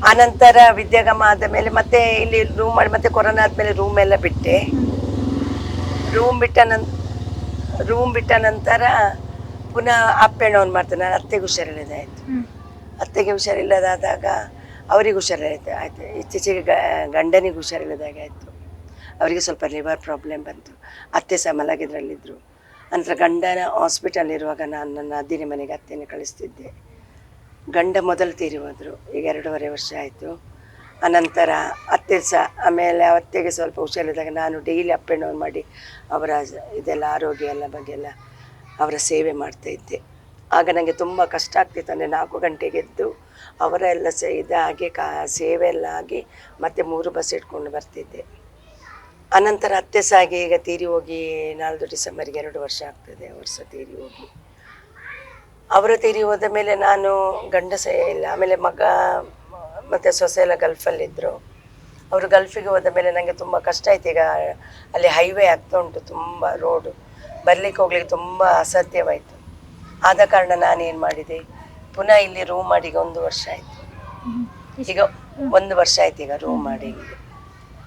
ಅನಂತರ ವಿದ್ಯಾಗಮ ಆದ ಮೇಲೆ ಮತ್ತೆ ಇಲ್ಲಿ ರೂಮ್ ಮಾಡಿ ಮತ್ತೆ ಕೊರೋನಾ ಆದ್ಮೇಲೆ ರೂಮ್ ಎಲ್ಲ ಬಿಟ್ಟೆ. ರೂಮ್ ಬಿಟ್ಟ ನನ್ ರೂಮ್ ಬಿಟ್ಟ ನಂತರ ಪುನಃ ಅಪ್ ಆ್ಯಂಡ್ ಡೌನ್ ಮಾಡ್ತೇನೆ. ನಾನು ಅತ್ತೆಗೆ ಹುಷಾರಿಲ್ಲದೆ ಆಯಿತು. ಹ್ಮ್. ಅತ್ತೆಗೆ ಹುಷಾರಿಲ್ಲದಾದಾಗ ಅವರಿಗೆ ಹುಷಾರಿಲ್ಲದೆ ಆಯ್ತು. ಇತ್ತೀಚೆಗೆ ಗ- ಗಂಡನಿಗೆ ಹುಷಾರಿಲ್ಲದಾಗೆ ಆಯ್ತು. ಅವರಿಗೆ ಸ್ವಲ್ಪ ಲಿವರ್ ಪ್ರಾಬ್ಲಮ್ ಬಂತು. ಅತ್ತೆ ಸಹ ಮಲಗಿದ್ರಲ್ಲಿದ್ದರು ನಂತರ ಗಂಡನ ಹಾಸ್ಪಿಟಲ್ ಇರುವಾಗ ನಾನು ನನ್ನ ಅದ್ದಿನ ಮನೆಗೆ ಅತ್ತೆಯನ್ನು ಕಳಿಸ್ತಿದ್ದೆ. ಗಂಡ ಮೊದಲು ತೀರಿ ಹೋದರು ಈಗ ಎರಡೂವರೆ ವರ್ಷ ಆಯಿತು. ಅನಂತರ ಅತ್ತೆ ಸಹ, ಆಮೇಲೆ ಅತ್ತೆಗೆ ಸ್ವಲ್ಪ ಹುಷಾರಿದ್ದಾಗ ನಾನು ಡೈಲಿ ಅಪ್ ಆ್ಯಂಡ್ ಡೌನ್ ಮಾಡಿ ಅವರ ಇದೆಲ್ಲ ಆರೋಗ್ಯ ಎಲ್ಲ ಬಗ್ಗೆ ಎಲ್ಲ ಅವರ ಸೇವೆ ಮಾಡ್ತಾಯಿದ್ದೆ ಆಗ ನನಗೆ ತುಂಬ ಕಷ್ಟ ಆಗ್ತಿತ್ತು. ಅಂದರೆ ನಾಲ್ಕು ಗಂಟೆಗೆ ಎದ್ದು ಅವರ ಎಲ್ಲ ಸ ಇದಾಗಿ ಕಾ, ಸೇವೆ ಎಲ್ಲ ಆಗಿ ಮತ್ತೆ ಮೂರು ಬಸ್ ಇಟ್ಕೊಂಡು ಬರ್ತಿದ್ದೆ. ಅನಂತರ ಅತ್ತೆ ಸಾಗಿ ಈಗ ತೀರಿ ಹೋಗಿ ನಾಲ್ದು ಡಿಸೆಂಬರ್ಗೆ ಎರಡು ವರ್ಷ ಆಗ್ತದೆ. ವರ್ಷ ತೀರಿ ಹೋಗಿ ಅವರ ತೀರಿ ಹೋದ ಮೇಲೆ ನಾನು ಗಂಡಸ ಇಲ್ಲ. ಆಮೇಲೆ ಮಗ ಮತ್ತು ಸೊಸೆ ಎಲ್ಲ ಗಲ್ಫಲ್ಲಿದ್ದರು ಅವರು ಗಲ್ಫಿಗೆ ಹೋದ ಮೇಲೆ ನನಗೆ ತುಂಬ ಕಷ್ಟ ಆಯ್ತು. ಈಗ ಅಲ್ಲಿ ಹೈವೇ ಆಗ್ತಾ ಉಂಟು ತುಂಬ ರೋಡು ಬರಲಿಕ್ಕೆ ಹೋಗ್ಲಿಕ್ಕೆ ತುಂಬ ಅಸಾಧ್ಯವಾಯಿತು ಆದ ಕಾರಣ ನಾನೇನು ಮಾಡಿದೆ? ಪುನಃ ಇಲ್ಲಿ ರೂಮ್ ಮಾಡಿ ಈಗ ಒಂದು ವರ್ಷ ಆಯಿತು. ಈಗ ಒಂದು ವರ್ಷ ಆಯ್ತು ಈಗ ರೂಮ್ ಮಾಡಿ ಇಲ್ಲಿ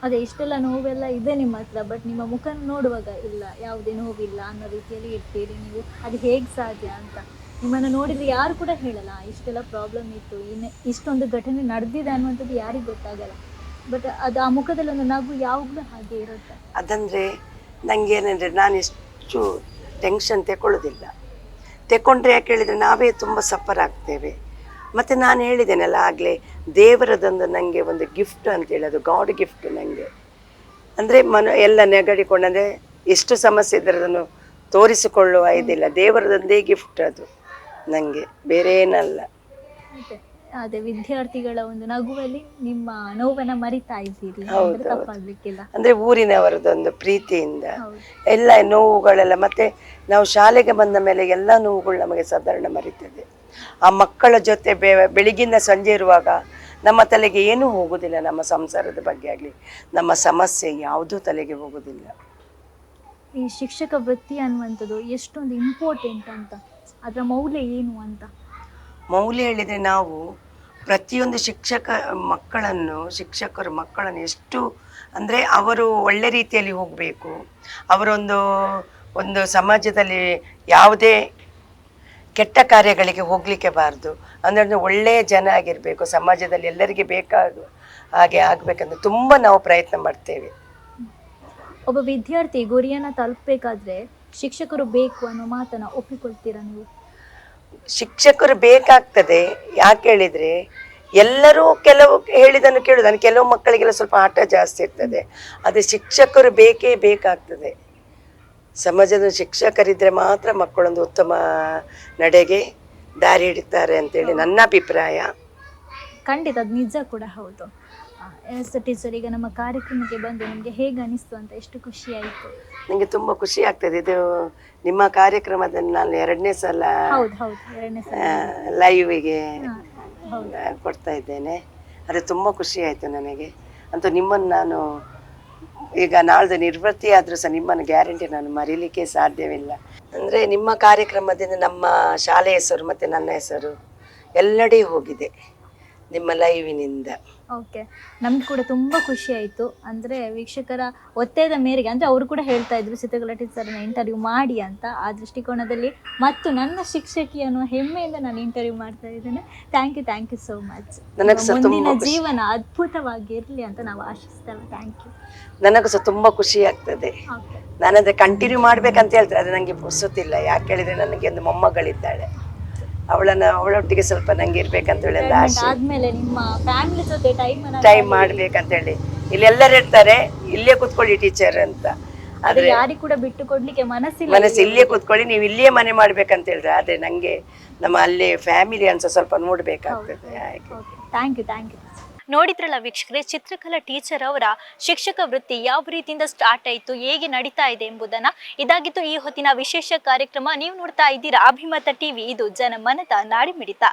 ಅದೇ ಇಷ್ಟೆಲ್ಲ ನೋವೆಲ್ಲ ಇದೆ ನಿಮ್ಮ ಹತ್ರ ಬಟ್ ನಿಮ್ಮ ಮುಖ ನೋಡುವಾಗ ಇಲ್ಲ ಯಾವುದೇ ನೋವಿಲ್ಲ ಅನ್ನೋ ರೀತಿಯಲ್ಲಿ ಇರ್ತೀರಿ ನೀವು. ಅದು ಹೇಗೆ ಸಾಧ್ಯ ಅಂತ? ನಿಮ್ಮನ್ನು ನೋಡಿದ್ರೆ ಯಾರು ಕೂಡ ಹೇಳಲ್ಲ ಇಷ್ಟೆಲ್ಲ ಪ್ರಾಬ್ಲಮ್ ಇತ್ತು ಇನ್ನು ಇಷ್ಟೊಂದು ಘಟನೆ ನಡೆದಿದೆ ಅನ್ನುವಂಥದ್ದು ಯಾರಿಗೂ ಗೊತ್ತಾಗಲ್ಲ. ಬಟ್ ಅದು ಆ ಮುಖದಲ್ಲಿ ಒಂದು ನಗು ಯಾವಾಗಲೂ ಹಾಗೆ ಇರುತ್ತೆ. ಅದಂದರೆ ನನಗೆ ಏನಂದ್ರೆ ನಾನು ಎಷ್ಟು ಟೆನ್ಷನ್ ತಗೊಳ್ಳೋದಿಲ್ಲ ತೆಕೊಂಡ್ರೆ ಯಾಕೆ ಹೇಳಿದರೆ ನಾವೇ ತುಂಬ ಸಫರ್ ಆಗ್ತೇವೆ. ಮತ್ತು ನಾನು ಹೇಳಿದ್ದೇನಲ್ಲ ಆಗಲೇ ದೇವರದೊಂದು ನನಗೆ ಒಂದು ಗಿಫ್ಟ್ ಅಂತೇಳಿ ಅದು ಗಾಡ್ ಗಿಫ್ಟ್ ನನಗೆ ಅಂದರೆ ಮನ ಎಲ್ಲ ನೆಗಡಿಕೊಂಡಂದರೆ ಎಷ್ಟು ಸಮಸ್ಯೆ ಇದ್ದರೆ ಅದನ್ನು ತೋರಿಸಿಕೊಳ್ಳುವ ಇದಿಲ್ಲ. ದೇವರದೊಂದೇ ಗಿಫ್ಟ್ ಅದು. ನನಗೆ ಬೇರೆ ಏನಲ್ಲ. ಮತ್ತೆ ಅದೇ ವಿದ್ಯಾರ್ಥಿಗಳ ಒಂದು ನಗುವಲ್ಲಿ ನಿಮ್ಮ ನೋವನ್ನ ಮರಿತಾ ಇದ್ದೀರಿ ಅಂದ್ರೆ ಹೌದು. ತಪ್ಪಾಗ್ಲಿಕ್ಕಿಲ್ಲ. ಅಂದರೆ ಊರಿನವರದೊಂದು ಪ್ರೀತಿಯಿಂದ ಹೌದು. ಎಲ್ಲ ನೋವುಗಳೆಲ್ಲ ಮತ್ತೆ ನಾವು ಶಾಲೆಗೆ ಬಂದ ಮೇಲೆ ಎಲ್ಲ ನೋವುಗಳು ನಮಗೆ ಸಾಧಾರಣ ಮರೀತದೆ. ಆ ಮಕ್ಕಳ ಜೊತೆ ಬೆ ಬೆಳಗಿನ ಸಂಜೆ ಇರುವಾಗ ನಮ್ಮ ತಲೆಗೆ ಏನೂ ಹೋಗುದಿಲ್ಲ ನಮ್ಮ ಸಂಸಾರದ ಬಗ್ಗೆ ಆಗಲಿ. ನಮ್ಮ ಸಮಸ್ಯೆ ಯಾವುದೂ ತಲೆಗೆ ಹೋಗುದಿಲ್ಲ. ಈ ಶಿಕ್ಷಕ ವೃತ್ತಿ ಅನ್ನುವಂಥದ್ದು ಎಷ್ಟೊಂದು ಇಂಪಾರ್ಟೆಂಟ್ ಅಂತ. ಅದರ ಮೌಲ್ಯ ಏನು ಅಂತ? ಮೌಲ್ಯ ಹೇಳಿದರೆ ನಾವು ಪ್ರತಿಯೊಂದು ಶಿಕ್ಷಕ ಮಕ್ಕಳನ್ನು ಶಿಕ್ಷಕರು ಮಕ್ಕಳನ್ನು ಎಷ್ಟು ಅಂದರೆ ಅವರು ಒಳ್ಳೆ ರೀತಿಯಲ್ಲಿ ಹೋಗಬೇಕು. ಅವರೊಂದು ಒಂದು ಸಮಾಜದಲ್ಲಿ ಯಾವುದೇ ಕೆಟ್ಟ ಕಾರ್ಯಗಳಿಗೆ ಹೋಗಲಿಕ್ಕೆ ಬಾರದು. ಅಂದರೆ ಒಂದು ಒಳ್ಳೆಯ ಜನ ಆಗಿರಬೇಕು. ಸಮಾಜದಲ್ಲಿ ಎಲ್ಲರಿಗೆ ಬೇಕಾಗ ಹಾಗೆ ಆಗಬೇಕಂದ್ರೆ ತುಂಬ ನಾವು ಪ್ರಯತ್ನ ಮಾಡ್ತೇವೆ. ಒಬ್ಬ ವಿದ್ಯಾರ್ಥಿ ಗುರಿಯನ್ನು ತಲುಪಬೇಕಾದ್ರೆ ಶಿಕ್ಷಕರು ಬೇಕು ಅನ್ನೋ ಮಾತನ್ನ ಒಪ್ಪಿಕೊಳ್ತೀರಾ ನೀವು? ಶಿಕ್ಷಕರು ಬೇಕಾಗ್ತದೆ ಯಾಕೆ ಹೇಳಿದ್ರೆ ಎಲ್ಲರೂ ಕೆಲವು ಹೇಳಿದನ್ನು ಕೇಳುದನ್ನು ಕೆಲವು ಮಕ್ಕಳಿಗೆಲ್ಲ ಸ್ವಲ್ಪ ಆಟ ಜಾಸ್ತಿ ಇರ್ತದೆ. ಅದೇ ಶಿಕ್ಷಕರು ಬೇಕೇ ಬೇಕಾಗ್ತದೆ. ಸಮಾಜದ ಶಿಕ್ಷಕರಿದ್ದರೆ ಮಾತ್ರ ಮಕ್ಕಳೊಂದು ಉತ್ತಮ ನಡೆಗೆ ದಾರಿ ಹಿಡಿತಾರೆ ಅಂತೇಳಿ ನನ್ನ ಅಭಿಪ್ರಾಯ. ಖಂಡಿತ ಅದು ನಿಜ ಕೂಡ ಹೌದು. ಎಸ್ ಟೀಚರ್ ಈಗ ನಮ್ಮ ಕಾರ್ಯಕ್ರಮಕ್ಕೆ ಬಂದು ನಿಮಗೆ ಹೇಗೆ ಅನಿಸ್ತು ಅಂತ ಎಷ್ಟು ಖುಷಿ ಆಯಿತು? ನನಗೆ ತುಂಬ ಖುಷಿ ಆಗ್ತದೆ. ಇದು ನಿಮ್ಮ ಕಾರ್ಯಕ್ರಮದಲ್ಲಿ ನಾನು ಎರಡನೇ ಸಲ ಹೌದು ಹೌದು ಎರಡನೇ ಸಲ. ಲೈವಿಗೆ ಹೌದು. ಕೊಡ್ತಾ ಇದ್ದೇನೆ. ಅದು ತುಂಬ ಖುಷಿ ಆಯಿತು ನನಗೆ. ಅಂತೂ ನಿಮ್ಮನ್ನು ನಾನು ಈಗ ನಾಳ್ದು ನಿರ್ವೃತ್ತಿ ಆದರೂ ಸಹ ನಿಮ್ಮನ್ನು ಗ್ಯಾರಂಟಿ ನಾನು ಮರೀಲಿಕ್ಕೆ ಸಾಧ್ಯವಿಲ್ಲ. ಅಂದರೆ ನಿಮ್ಮ ಕಾರ್ಯಕ್ರಮದಿಂದ ನಮ್ಮ ಶಾಲೆ ಹೆಸರು ಮತ್ತು ನನ್ನ ಹೆಸರು ಎಲ್ಲೆಡೆ ಹೋಗಿದೆ ನಿಮ್ಮ ಲೈವಿನಿಂದ ಓಕೆ ನಮ್ಗೆ ಕೂಡ ತುಂಬ ಖುಷಿ ಆಯಿತು. ಅಂದರೆ ವೀಕ್ಷಕರ ಒತ್ತಾಯದ ಮೇರೆಗೆ ಅಂದರೆ ಅವರು ಕೂಡ ಹೇಳ್ತಾ ಇದ್ರು ಚಿತ್ರಕಲಾ ಟೀಚರ್ನ ಇಂಟರ್ವ್ಯೂ ಮಾಡಿ ಅಂತ. ಆ ದೃಷ್ಟಿಕೋನದಲ್ಲಿ ಮತ್ತು ನನ್ನ ಶಿಕ್ಷಕಿ ಅನ್ನುವ ಹೆಮ್ಮೆಯಿಂದ ನಾನು ಇಂಟರ್ವ್ಯೂ ಮಾಡ್ತಾ ಇದ್ದೇನೆ. Thank you thank you so much ನನಗೆ ಸಹ ತುಂಬ ಮುಂದಿನ ಜೀವನ ಅದ್ಭುತವಾಗಿ ಇರಲಿ ಅಂತ ನಾವು ಆಶಿಸ್ತೇವೆ. ಥ್ಯಾಂಕ್ ಯು ನನಗೂ ಸಹ ತುಂಬ ಖುಷಿ ಆಗ್ತದೆ. ನಾನು ಅದೇ ಕಂಟಿನ್ಯೂ ಮಾಡ್ಬೇಕಂತ ಹೇಳ್ತಾರೆ ಅದು ನನಗೆ ಪುರ್ಸೊತ್ತಿಲ್ಲ. ಯಾಕೆ ಹೇಳಿದ್ರೆ ನನಗೆ ಒಂದು ಮೊಮ್ಮಗಳಿದ್ದಾಳೆ. ಅವಳನ್ನು ಅವಳೊಟ್ಟಿಗೆ ಸ್ವಲ್ಪ ನಂಗೆ ಇರ್ಬೇಕಂತ ಹೇಳಿ ಒಂದು ಆಸೆ. ಆದ್ಮೇಲೆ ನಿಮ್ಮ ಫ್ಯಾಮಿಲಿ ಜೊತೆ ಟೈಮ್ ಟೈಮ್ ಮಾಡ್ಬೇಕಂತ ಹೇಳಿ ಇಲ್ಲಿ ಎಲ್ಲರೂ ಇರ್ತಾರೆ ಇಲ್ಲೇ ಕೂತ್ಕೊಳ್ಳಿ ಟೀಚರ್ ಅಂತ. ಆದ್ರೆ ಆದ್ರೆ ಯಾರಿಗೂ ಕೂಡ ಬಿಟ್ಟು ಕೊಡ್ಲಿಕ್ಕೆ ಮನಸ್ಸಿಲ್ಲ ಮನಸ್ಸು ಇಲ್ಲೇ ಕುತ್ಕೊಳ್ಳಿ ನೀವು ಇಲ್ಲೇ ಮನೆ ಮಾಡ್ಬೇಕಂತ ಹೇಳಿದ್ರೆ ಆದ್ರೆ ನಂಗೆ ನಮ್ಮ ಅಲ್ಲಿ ಫ್ಯಾಮಿಲಿ ಅನ್ಸ ಸ್ವಲ್ಪ ನೋಡ್ಬೇಕಾಗ್ತದೆ. ಹಾಗೆ. ಥ್ಯಾಂಕ್ ಯು ಥ್ಯಾಂಕ್ ಯು ನೋಡಿದ್ರಲ್ಲ ವೀಕ್ಷಕರೇ, ಚಿತ್ರಕಲಾ ಟೀಚರ್ ಅವರ ಶಿಕ್ಷಕ ವೃತ್ತಿ ಯಾವ ರೀತಿಯಿಂದ ಸ್ಟಾರ್ಟ್ ಆಯಿತು, ಹೇಗೆ ನಡೀತಾ ಇದೆ ಎಂಬುದನ್ನ ಇದಾಗಿತ್ತು ಈ ಹೊತ್ತಿನ ವಿಶೇಷ ಕಾರ್ಯಕ್ರಮ ನೀವು ನೋಡ್ತಾ ಇದ್ದೀರಾ ಅಭಿಮತ ಟಿವಿ. ಇದು ಜನಮನದ ನಾಡಿಮಿಡಿತ.